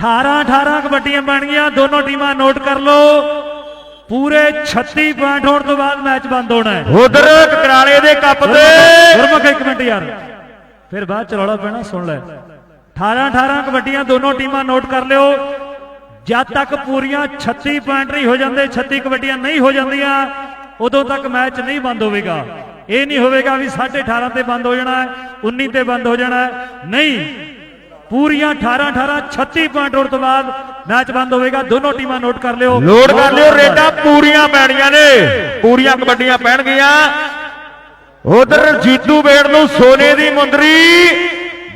18 18 ਕਬੱਡੀਆਂ ਬਣ ਗਈਆਂ। ਦੋਨੋਂ ਟੀਮਾਂ ਨੋਟ ਕਰ ਲਓ। ਪੂਰੇ 36 ਪੁਆਇੰਟ ਹੋਣ ਤੋਂ ਬਾਅਦ ਮੈਚ ਬੰਦ ਹੋਣਾ ਹੈ। ਉਧਰ ਕਕਰਾਲੇ ਦੇ ਕੱਪ ਤੇ। ਗੁਰਮੁਖ ਇੱਕ ਮਿੰਟ ਯਾਰ। ਫਿਰ ਬਾਅਦ ਚ ਰੌਲਾ ਪੈਣਾ ਸੁਣ ਲੈ। 18 18 ਕਬੱਡੀਆਂ ਦੋਨੋਂ ਟੀਮਾਂ ਨੋਟ ਕਰ ਲਿਓ। ਜਦ ਤੱਕ ਪੂਰੀਆਂ 36 ਪੁਆਇੰਟ ਨਹੀਂ ਹੋ ਜਾਂਦੇ 36 ਕਬੱਡੀਆਂ ਨਹੀਂ ਹੋ ਜਾਂਦੀਆਂ ਉਦੋਂ ਤੱਕ ਮੈਚ ਨਹੀਂ ਬੰਦ ਹੋਵੇਗਾ। ਇਹ ਨਹੀਂ ਹੋਵੇਗਾ ਵੀ 18.5 ਤੇ ਬੰਦ ਹੋ ਜਾਣਾ ਹੈ 19 ਤੇ ਬੰਦ ਹੋ ਜਾਣਾ ਨਹੀਂ ਪੂਰੀਆਂ 18 18 36 ਪੁਆਇੰਟ ਹੋਣ ਤੋਂ ਬਾਅਦ ਮੈਚ ਬੰਦ ਹੋਵੇਗਾ। ਦੋਨੋਂ ਟੀਮਾਂ ਨੋਟ ਕਰ ਲਿਓ। ਲੋਡ ਕਰ ਲਿਓ ਰੇਡਾਂ ਪੂਰੀਆਂ ਪੈਣੀਆਂ ਨੇ। ਪੂਰੀਆਂ ਕਬੱਡੀਆਂ ਪੈਣਗੀਆਂ। ਉਧਰ ਜੀਤੂ ਬੇੜ ਨੂੰ ਸੋਨੇ ਦੀ ਮੁੰਦਰੀ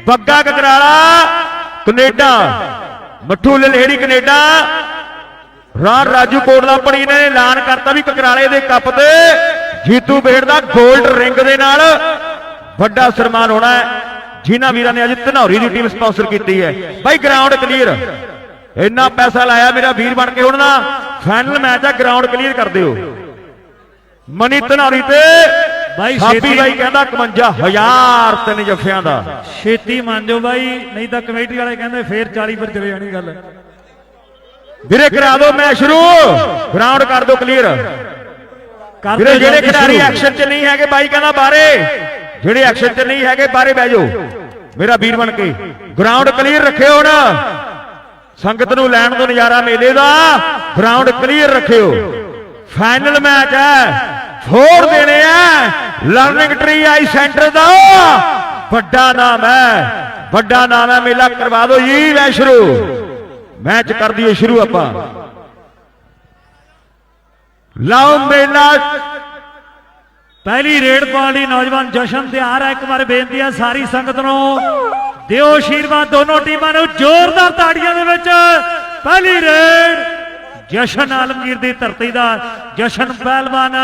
ਬੱਗਾ ਕਕਰਾਲਾ ਕੈਨੇਡਾ ਮੱਠੂ ਲਲਹੇੜੀ ਕੈਨੇਡਾ ਰਾਣ ਰਾਜੂ ਕੋਟਲਾ ਪੜੀ ਨੇ ਐਲਾਨ ਕਰਤਾ ਵੀ ਕਕਰਾਲੇ ਦੇ ਕੱਪ ਤੇ ਜੀਤੂ ਬੇੜ ਦਾ 골ਡ ਰਿੰਗ ਦੇ ਨਾਲ ਵੱਡਾ ਸਨਮਾਨ ਹੋਣਾ ਹੈ। ਜਿਨ੍ਹਾਂ ਵੀਰਾਂ ਨੇ ਅੱਜ ਧਨੌਰੀ ਦੀ ਟੀਮ ਸਪਾਂਸਰ ਕੀਤੀ ਹੈ। ਬਾਈ ਗਰਾਊਂਡ ਕਲੀਅਰ ਇੰਨਾ ਪੈਸਾ ਲਾਇਆ ਮੇਰਾ ਵੀਰ ਬਣ ਕੇ ਹੁਣ ਨਾ ਫਾਈਨਲ ਮੈਚ ਆ ਗਰਾਊਂਡ ਕਲੀਅਰ ਕਰ ਦਿਓ। ਮਨੀ ਧਨੌਰੀ ਤੇ ਬਾਈ ਛੇਤੀ- ਬਾਈ ਕਹਿੰਦਾ 51000 ਤਿੰਨ ਜੱਫਿਆਂ ਦਾ। ਛੇਤੀ ਮੰਨ ਜਾਓ ਬਾਈ ਨਹੀਂ ਤਾਂ ਕਮੇਟੀ ਵਾਲੇ ਕਹਿੰਦੇ ਫੇਰ 40 ਪਰ ਚਲੇ ਜਾਣੀ ਗੱਲ। ਵੀਰੇ ਕਰਾ ਦਿਓ ਮੈਚ ਸ਼ੁਰੂ। ਗਰਾਊਂਡ ਕਰ ਦਿਓ ਕਲੀਅਰ ਕਰ ਵੀਰੇ ਦਿਓ ਜਿਹੜੇ ਖਿਡਾਰੀ। ਐਕਸ਼ਨ 'ਚ ਨਹੀਂ ਹੈਗੇ ਬਾਈ ਕਹਿੰਦਾ ਬਾਰੇ ਜਿਹੜੇ ਐਕਸ਼ਨ 'ਚ ਨਹੀਂ ਹੈਗੇ ਬਾਰੇ ਬਹਿ ਜਾਓ। ਮੇਰਾ ਵੀਰ ਬਣ ਕੇ। ਗਰਾਊਂਡ ਕਲੀਅਰ ਰੱਖਿਓ ਹੁਣ ਸੰਗਤ ਨੂੰ ਲੈਣ ਤੋਂ ਨਜ਼ਾਰਾ ਮੇਲੇ ਦਾ। ਗਰਾਊਂਡ ਕਲੀਅਰ ਰੱਖਿਓ। ਫਾਈਨਲ ਮੈਚ ਹੈ। ਫੋਰ ਦੇਣੇ ਆ। ਲਰਨਿੰਗ ਟ੍ਰੀ ਆਈ ਸੈਂਟਰ ਦਾ। ਵੱਡਾ ਨਾਮ ਹੈ। ਵੱਡਾ ਨਾਮ ਹੈ, ਮੇਲਾ ਕਰਵਾ ਦਿਓ ਜੀ ਲੈ ਸ਼ੁਰੂ ਮੈਚ ਕਰ ਦਈਏ ਸ਼ੁਰੂ ਆਪਾਂ। ਲਓ ਮੇਲਾ ਪਹਿਲੀ ਰੇਡ ਪਾਉਣ ਲਈ ਨੌਜਵਾਨ ਜਸ਼ਨ ਤਿਆਰ ਹੈ। ਇੱਕ ਵਾਰ ਬੇਨਤੀ ਹੈ ਸਾਰੀ ਸੰਗਤ ਨੂੰ। ਦਿਓ ਆਸ਼ੀਰਵਾਦ ਦੋਨੋਂ ਟੀਮਾਂ ਨੂੰ। ਜ਼ੋਰਦਾਰ ਤਾੜੀਆਂ ਦੇ ਵਿੱਚ ਪਹਿਲੀ ਰੇਡ ਜਸ਼ਨ ਆਲਮਗੀਰ ਦੀ ਧਰਤੀ ਦਾ ਜਸ਼ਨ ਪਹਿਲਵਾਨ।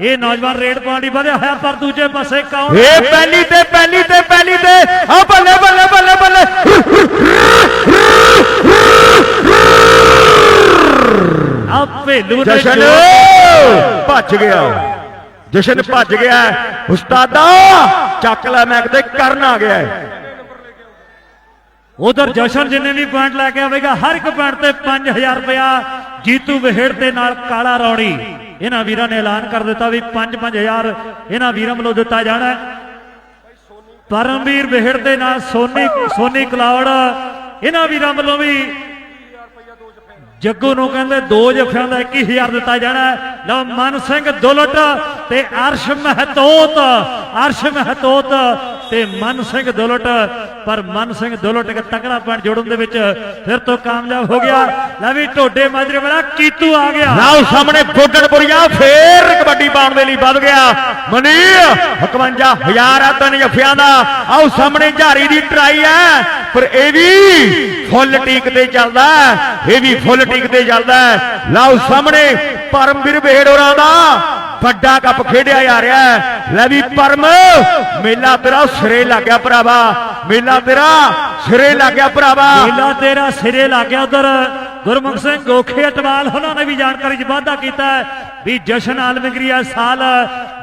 ਇਹ ਨੌਜਵਾਨ ਰੇਡ ਲਈ ਵਧਿਆ ਹੋਇਆ ਪਰ ਦੂਜੇ ਪਾਸੇ ਕੌਣ ਇਹ ਪਹਿਲੀ ਤੇ ਪਹਿਲੀ ਤੇ ਪਹਿਲੀ ਤੇ। ਆ ਬੱਲੇ ਬੱਲੇ ਬੱਲੇ ਬੱਲੇ। ਆ ਭੇਲੂ ਜਸ਼ਨ ਭੱਜ ਗਿਆ। ਜਸ਼ਨ ਭੱਜ ਗਿਆ ਉਸਤਾਦਾ, ਚੱਕ ਲੈ, ਮੈਂ ਕਿਤੇ ਕਰਨ ਆ ਗਿਆ ਉਧਰ ਜਸ਼ਨ ਜਿੰਨੇ ਵੀ ਪੁਆਇੰਟ ਲੈ ਕੇ ਆਵੇਗਾ, ਹਰ ਇੱਕ ਪੁਆਇੰਟ ਤੇ 5000 ਰੁਪਇਆ ਜੀਤੂ ਵਿਹੜ ਦੇ ਨਾਲ ਕਾਲਾ ਰੌੜੀ ਇਹਨਾਂ ਵੀਰਾਂ ਨੇ ਐਲਾਨ ਕਰ ਦਿੱਤਾ ਵੀ 5-5000 ਇਹਨਾਂ ਵੀਰਾਂ ਵੱਲੋਂ ਦਿੱਤਾ ਜਾਣਾ ਪਰਮਵੀਰ ਵਿਹੜ ਦੇ ਨਾਲ ਸੋਨੀ ਸੋਨੀ ਕਲਾਉੜ ਇਹਨਾਂ ਵੀਰਾਂ ਵੱਲੋਂ ਵੀ ਜੱਗੂ ਨੂੰ ਕਹਿੰਦੇ ਦੋ ਜਫਿਆਂ ਦਾ 21000 ਦਿੱਤਾ ਜਾਣਾ ਹੈ। ਲਓ, ਮਨ ਸਿੰਘ ਦੁਲਟ ਤੇ ਅਰਸ਼ ਮਹਤੋਤ ਅਰਸ਼ ਮਹਤੋਤ ਤੇ ਮਨ ਸਿੰਘ ਦੁਲਟ, ਪਰ ਮਨ ਸਿੰਘ ਦੁਲਟ ਇੱਕ ਤਕੜਾ ਪੁਆਇੰਟ ਜੋੜਨ ਦੇ ਵਿੱਚ ਫਿਰ ਤੋਂ ਕਾਮਯਾਬ ਹੋ ਗਿਆ। ਲੈ ਵੀ ਢੋਡੇ ਮਾਜਰੇ ਵਾਲਾ ਕੀਤੂ ਆ ਗਿਆ। ਲਓ ਸਾਹਮਣੇ ਗੋਡਣਪੁਰੀਆ ਫੇਰ ਕਬੱਡੀ ਪਾਉਣ ਦੇ ਲਈ ਵੱਧ ਗਿਆ। ਮਨੀ 51000 ਆ ਤਿੰਨ ਜੱਫਿਆਂ ਦਾ। ਆਓ ਸਾਹਮਣੇ ਝਾਰੀ ਦੀ ਟਰਾਈ ਹੈ ਪਰ ਇਹ ਵੀ ਫੁੱਲ ਟੀਕ ਤੇ ਚੱਲਦਾ ਇਹ ਵੀ ਫੁੱਲ ਟੀਕ ਤੇ ਚੱਲਦਾ ਹੈ। ਲਓ ਸਾਹਮਣੇ ਪਰਮਵੀਰ ਬੇੜ ਹੋਰਾਂ ਦਾ। ਵੱਡਾ ਕੱਪ ਖੇਡਿਆ ਜਾ ਰਿਹਾ ਲੈ ਵੀ ਪਰਮ, ਮੇਲਾ ਤੇਰਾ ਸਿਰੇ ਲੱਗ ਗਿਆ ਭਰਾਵਾ। ਮੇਲਾ ਤੇਰਾ ਸਿਰੇ ਲੱਗ ਗਿਆ ਭਰਾਵਾ। ਮੇਲਾ ਤੇਰਾ ਸਿਰੇ ਲੱਗ ਗਿਆ ਉਧਰ। ਗੁਰਮੁਖ ਸਿੰਘ ਗੋਖੇ ਅਟਵਾਲ, ਉਹਨਾਂ ਨੇ ਵੀ ਜਾਣਕਾਰੀ 'ਚ ਵਾਧਾ ਕੀਤਾ ਵੀ ਜਸ਼ਨ ਆਲਮਗਰੀਆ ਸਾਲ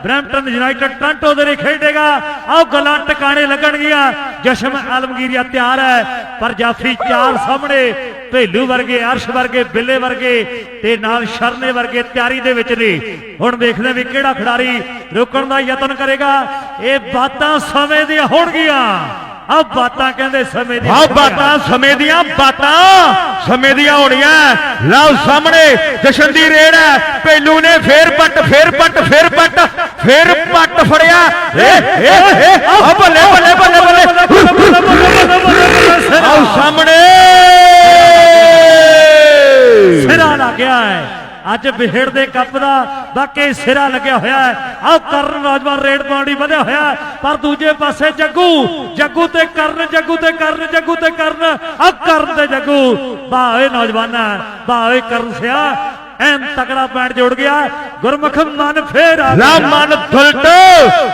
ਬ੍ਰੈਂਪਟਨ ਯੂਨਾਈਟਿਡ ਟ੍ਰਾਂਟੋ ਦੇ ਲਈ ਖੇਡੇਗਾ। ਆਓ ਗੱਲਾਂ ਟਿਕਾਣੇ ਲੱਗਣਗੀਆਂ। ਜਸ਼ਨ ਆਲਮਗੀਰੀਆ ਤਿਆਰ ਹੈ, ਪਰ ਜਾਫੀ ਚਾਰ ਸਾਹਮਣੇ, ਭੇਲੂ ਵਰਗੇ, ਅਰਸ਼ ਵਰਗੇ, ਬਿੱਲੇ ਵਰਗੇ ਤੇ ਨਾਲ ਸ਼ਰਨੇ ਵਰਗੇ ਤਿਆਰੀ ਦੇ ਵਿੱਚ ਨੇ। ਹੁਣ ਦੇਖਦੇ ਵੀ ਕਿਹੜਾ ਖਿਡਾਰੀ ਰੁਕਣ ਦਾ ਯਤਨ ਕਰੇਗਾ। ਇਹ ਬਾਤਾਂ ਸਮੇਂ ਦੀਆਂ ਹੋਣਗੀਆਂ। ਆ ਬਾਤਾਂ ਕਹਿੰਦੇ ਸਮੇਂ ਦੀਆਂ ਆਹ ਹੋਣਗੀਆਂ। ਬਾਤਾਂ ਸਮੇਂ ਦੀਆਂ ਬਾਤਾਂ ਸਮੇਂ ਦੀਆਂ ਹੋਣੀਆਂ। ਲਓ ਸਾਹਮਣੇ ਜਸ਼ਨ ਦੀ ਰੇਡ ਹੈ। ਪਹਿਲੂ ਨੇ ਫੇਰ ਪੱਟ ਫੇਰ ਪੱਟ ਫੇਰ ਪੱਟ ਫੇਰ ਪੱਟ ਫੜਿਆ। ਏ ਏ ਏ ਆ ਬੱਲੇ ਬੱਲੇ ਬੱਲੇ ਬੱਲੇ। ਆਓ ਸਾਹਮਣੇ। ਸਿਰਾ ਲੱਗਿਆ ਹੈ। ਅੱਜ ਬਿਹੜ ਦੇ ਕੱਪ ਦਾ ਵਾਕਈ ਸਿਰਾ ਲੱਗਿਆ ਹੋਇਆ ਹੈ। ਆਹ ਕਰਨ ਨੌਜਵਾਨ ਰੇਡ ਪਾਉਣੀ ਵਧਿਆ ਹੋਇਆ ਪਰ ਦੂਜੇ ਪਾਸੇ ਜੱਗੂ ਜੱਗੂ ਤੇ ਕਰਨ, ਜੱਗੂ ਤੇ ਕਰਨ, ਜੱਗੂ ਤੇ ਕਰਨ। ਆਹ ਕਰਨ ਤੇ ਜੱਗੂ। ਵਾਹ ਓਏ ਨੌਜਵਾਨਾ ਵਾਹ ਓਏ ਕਰਨ ਸਿਆ ਐਨ ਤਕੜਾ ਪੈਂਟ ਜੋੜ ਗਿਆ। ਗੁਰਮੁਖ ਮਨ ਫੇਰ ਆ ਲਾ ਗਿਆ। ਮਨ ਦੁਲਟ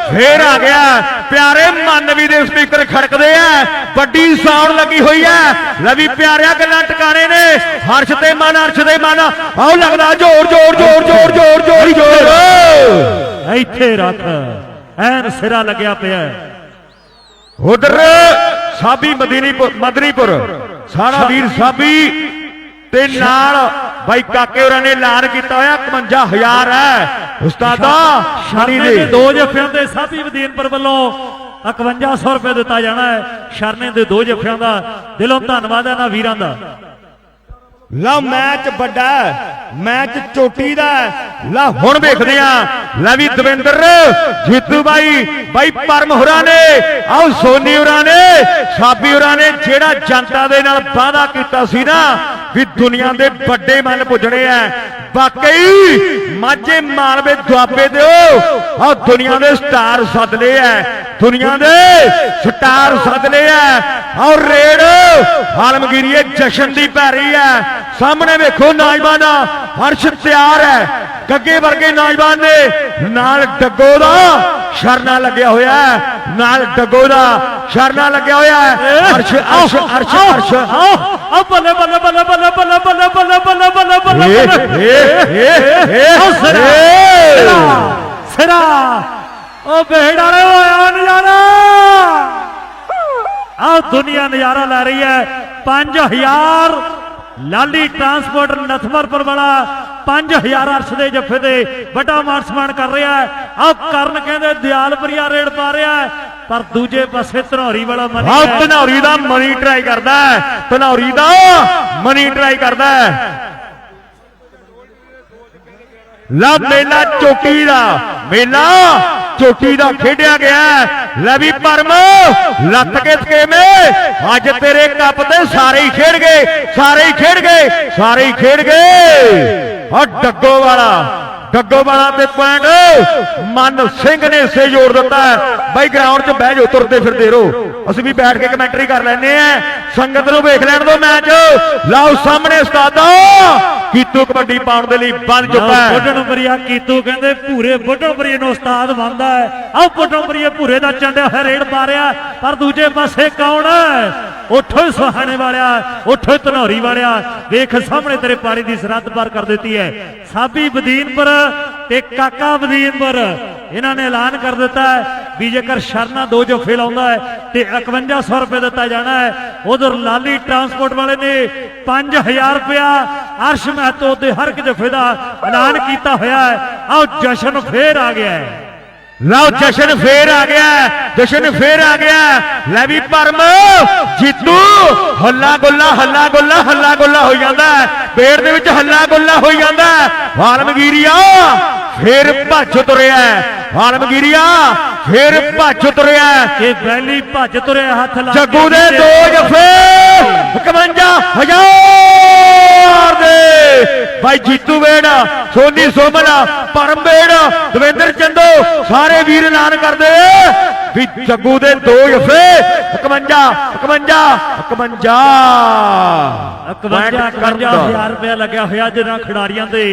ਫੇਰ ਆ ਗਿਆ। ਪਿਆਰੇ ਮਨ ਵੀ ਦੇ ਸਪੀਕਰ ਖੜਕਦੇ ਆ। ਵੱਡੀ ਸਾਊਂਡ ਲੱਗੀ ਹੋਈ ਹੈ ਲੈ ਵੀ ਪਿਆਰਿਆ ਗੱਲਾਂ ਟਿਕਾਣੇ ਨੇ। ਹਰਸ਼ ਤੇ ਮਨ ਹਰਸ਼ ਦੇ ਮਨ। ਆਓ ਲੱਗਦਾ ਜ਼ੋਰ ਜ਼ੋਰ ਜ਼ੋਰ ਜ਼ੋਰ ਜ਼ੋਰ ਜ਼ੋਰ ਜ਼ੋਰ। ਇੱਥੇ ਰੱਖ। ਐਨ ਸਿਰਾ ਲੱਗਿਆ ਪਿਆ। ਉਧਰ ਸਾਬੀ ਮਦੀਨੀਪੁਰ ਮਦਨੀਪੁਰ। ਸਾਰਾ ਵੀਰ ਸਾਬੀ ਤੇ ਨਾਲ ਬਾਈ ਕਾਕੇ ਹੋਰਾਂ ਨੇ ਐਲਾਨ ਕੀਤਾ ਹੋਇਆ 51000 ਹੈ। ਉਸਤਾਦਾ ਸ਼ਰਨੇ ਦੇ ਦੇ ਜਫਿਆਂ ਦੇ ਸਾਥੀ ਵਦੀਨਪੁਰ ਵੱਲੋਂ 5100 ਰੁਪਏ ਦਿੱਤਾ ਜਾਣਾ ਹੈ। ਸ਼ਰਨੇ ਦੇ ਦੋ ਜਫਿਆਂ ਦਾ ਦਿਲੋਂ ਧੰਨਵਾਦ ਹੈ ਨਾ ਵੀਰਾਂ ਦਾ। ਲਾ ਮੈਚ ਵੱਡਾ ਹੈ, ਮੈਚ ਚੋਟੀ ਦਾ ਹੈ। ਲਾ ਹੁਣ ਵੇਖਦੇ ਆ ਲੈ ਵੀ ਦਵਿੰਦਰ ਜੀਤੂ ਬਾਈ ਬਾਈ ਪਰਮ ਹੋਰਾਂ ਨੇ ਆਓ ਸੋਨੀ ਹੋਰਾਂ ਨੇ ਸਾਬੀ ਹੋਰਾਂ ਨੇ ਜਿਹੜਾ ਜਨਤਾ ਦੇ ਨਾਲ ਵਾਅਦਾ ਕੀਤਾ ਸੀ ਨਾ ਵੀ ਦੁਨੀਆ ਦੇ ਵੱਡੇ ਮਨ ਪੁੱਜਣੇ ਆ। ਵਾਕਈ, ਮਾਝੇ ਮਾਲਵੇ ਦੁਆਬੇ ਦਿਓ। ਆਹ ਦੁਨੀਆ ਦੇ ਸਟਾਰ ਸੱਦ ਲਏ ਦੁਨੀਆ ਦੇ ਸਟਾਰ ਸੱਦ ਲਏ ਐ ਔਰ ਰੇਡ ਆਲਮਗੀਰੀਏ ਜਸ਼ਨ ਦੀ ਪੈ ਰਹੀ ਐ ਸਾਹਮਣੇ ਵੇਖੋ ਨੌਜਵਾਨ, ਹਰਸ਼ ਤਿਆਰ ਹੈ ਗੱਗੇ ਵਰਗੇ ਨੌਜਵਾਨ ਨੇ ਨਾਲ ਡੱਗੋ ਦਾ ਸ਼ਰਨਾ ਲੱਗਿਆ ਹੋਇਆ ਨਾਲ ਡੱਗੋ ਦਾ ਸ਼ਰਨਾ ਲੱਗਿਆ ਹੋਇਆ ਹਰਸ਼ ਹਰਸ਼ ਹਰਸ਼ ਆਓ ਆਓ ਬੱਲੇ ਬੱਲੇ ਬੱਲੇ ਬੱਲੇ ਬੱਲੇ ਬੱਲੇ ਬੱਲੇ ਬੱਲੇ ਬੱਲੇ ਬੱਲੇ ਬੱਲੇ ਸਿਰਾ। ਸਿਰਾ ਉਹ ਬੇੜ ਵਾਲੇ ਹੋਇਆ ਨਜ਼ਾਰਾ ਆਹ ਦੁਨੀਆ ਨਜ਼ਾਰਾ ਲੈ ਰਹੀ ਹੈ 5000 ਲਾਲੀ ਟਰਾਂਸਪੋਰਟ ਨਥਮਰਪੁਰ ਵਾਲਾ 5000 ਅਰਸ਼ ਦੇ ਜੱਫੇ ਤੇ ਵੱਡਾ ਮਾਨ ਸਨਮਾਨ ਕਰ ਰਿਹਾ ਹੈ ਆਹ ਕਰਨ ਕਹਿੰਦੇ ਦਿਆਲਪੁਰੀਆ ਰੇਡ ਪਾ ਰਿਹਾ ਹੈ ਪਰ ਦੂਜੇ ਪਾਸੇ ਧਨੌਰੀ ਵਾਲਾ ਮਨੀ ਹੈ ਧਨੌਰੀ ਦਾ ਮਨੀ ਟਰਾਈ ਕਰਦਾ ਹੈ ਧਨੌਰੀ ਦਾ ਮਨੀ ਟਰਾਈ ਕਰਦਾ ਹੈ। ਲਾ ਮੇਲਾ ਚੋਟੀ ਦਾ ਮੇਲਾ ਚੋਟੀ ਦਾ ਖੇਡਿਆ ਗਿਆ। ਲੈ ਵੀ ਪਰਮ ਲੱਤ ਕੇ ਸਕੇਮੇ ਅੱਜ ਤੇਰੇ ਕੱਪ ਤੇ ਸਾਰੇ ਹੀ ਖੇਡ ਗਏ ਸਾਰੇ ਹੀ ਖੇਡ ਗਏ ਸਾਰੇ ਹੀ ਖੇਡ ਗਏ। ਆ ਡੱਗੋ ਵਾਲਾ। ਡੱਗੋ ਵਾਲਾ ਤੇ ਪੁਆਇੰਟ। ਮਨ ਸਿੰਘ ਨੇ ਸੇ ਜੋੜ ਦਿੱਤਾ ਹੈ। ਬਾਈ ਗਰਾਊਂਡ 'ਚ ਬਹਿ ਜਾਓ ਤੁਰਦੇ ਫਿਰਦੇ ਰਹੋ। ਅਸੀਂ ਵੀ ਬੈਠ ਕੇ ਕਮੈਂਟਰੀ ਕਰ ਲੈਨੇ ਆ ਸੰਗਤ ਨੂੰ ਵੇਖ ਲੈਣ ਦਿਓ ਮੈਚ ਲਓ ਸਾਹਮਣੇ ਉਸਤਾਦਾ ਕੀਤੂ ਕਬੱਡੀ ਪਾਉਣ ਦੇ ਲਈ ਬੰਦ ਚੁੱਕਾ ਹੈ। ਬੁੱਢਣ ਬਰੀਆ ਕੀਤੂ ਕਹਿੰਦੇ ਭੂਰੇ ਬੁੱਢਣ ਬਰੀਏ ਨੂੰ ਉਸਤਾਦ ਮੰਨਦਾ ਹੈ। ਆਹ ਬੁੱਢਣ ਬਰੀਏ ਭੂਰੇ ਦਾ ਚੰਡਿਆ ਹੋਇਆ ਰੇਡ ਪਾ ਰਿਹਾ ਪਰ ਦੂਜੇ ਪਾਸੇ ਕੌਣ ਹੈ? ਉੱਠੋ ਸੁਹਾਣੇ ਵਾਲਿਆ ਉੱਠੋ ਧਨੌਰੀ ਵਾਲਿਆ। ਵੇਖ ਸਾਹਮਣੇ ਤੇਰੇ ਪਾਣੀ ਦੀ ਸਰਹੱਦ ਪਾਰ ਕਰ ਦਿੱਤੀ ਹੈ। ਸਾਬੀ ਬਦੀਨਪੁਰ ਤੇ ਕਾਕਾ ਬਦੀਨਪੁਰ ਇਹਨਾਂ ਨੇ ਐਲਾਨ ਕਰ ਦਿੱਤਾ ਹੈ ਵੀ ਜੇਕਰ ਸ਼ਰਨਾ ਦੋ ਜੋ ਫੇਲ ਆਉਂਦਾ ਹੈ ਤੇ 5100 ਰੁਪਏ ਦਿੱਤਾ ਜਾਣਾ ਹੈ, ਉਧਰ ਲਾਲੀ ਟਰਾਂਸਪੋਰਟ ਵਾਲੇ ਨੇ 5000 ਰੁਪਇਆ ਅਰਸ਼ ਮਹਤੋ ਤੇ ਹਰ ਇੱਕ ਜਫੇ ਦਾ ਐਲਾਨ ਕੀਤਾ ਹੋਇਆ ਹੈ। ਆਓ ਜਸ਼ਨ ਫੇਰ ਆ ਗਿਆ ਹੈ। ਲਓ ਜਸ਼ਨ ਫੇਰ ਆ ਗਿਆ ਜਸ਼ਨ ਫੇਰ ਆ ਗਿਆ ਲੈ ਵੀ ਪਰਮ ਜੀਤੂ ਹੱਲਾ ਗੁੱਲਾ ਹੱਲਾ ਗੁੱਲਾ ਹੱਲਾ ਗੁੱਲਾ ਹੋ ਜਾਂਦਾ। ਪੇੜ ਦੇ ਵਿੱਚ ਹੱਲਾ ਗੁੱਲਾ ਹੋ ਜਾਂਦਾ। ਵਾਲਮਗੀਰੀਆ ਫੇਰ ਭੱਜ ਤੁਰਿਆ। ਵਾਲਮਗੀਰੀਆ ਫੇਰ ਭੱਜ ਤੁਰਿਆ। ਇਹ ਬੈਲੀ ਭੱਜ ਤੁਰਿਆ ਹੱਥ ਲਾ ਜੱਗੂ ਦੇ। ਦੋ ਜਫੇ 51000 ਦੇ ਭਾਈ ਜੀਤੂ ਵੇੜ ਸੋਨੀ ਸੋਮਲਾ ਪਰਮ ਵੇੜ ਦਵਿੰਦਰ ਚੰਦੋ, ਸਾਰੇ ਵੀਰ ਐਲਾਨ ਕਰਦੇ ਵੀ ਜੱਗੂ ਦੇ ਦੋ ਜਫੇ 51 51 51 51 51000 ਰੁਪਏ ਲੱਗਿਆ ਹੋਇਆ ਜਿਹਨਾਂ ਖਿਡਾਰੀਆਂ ਦੇ।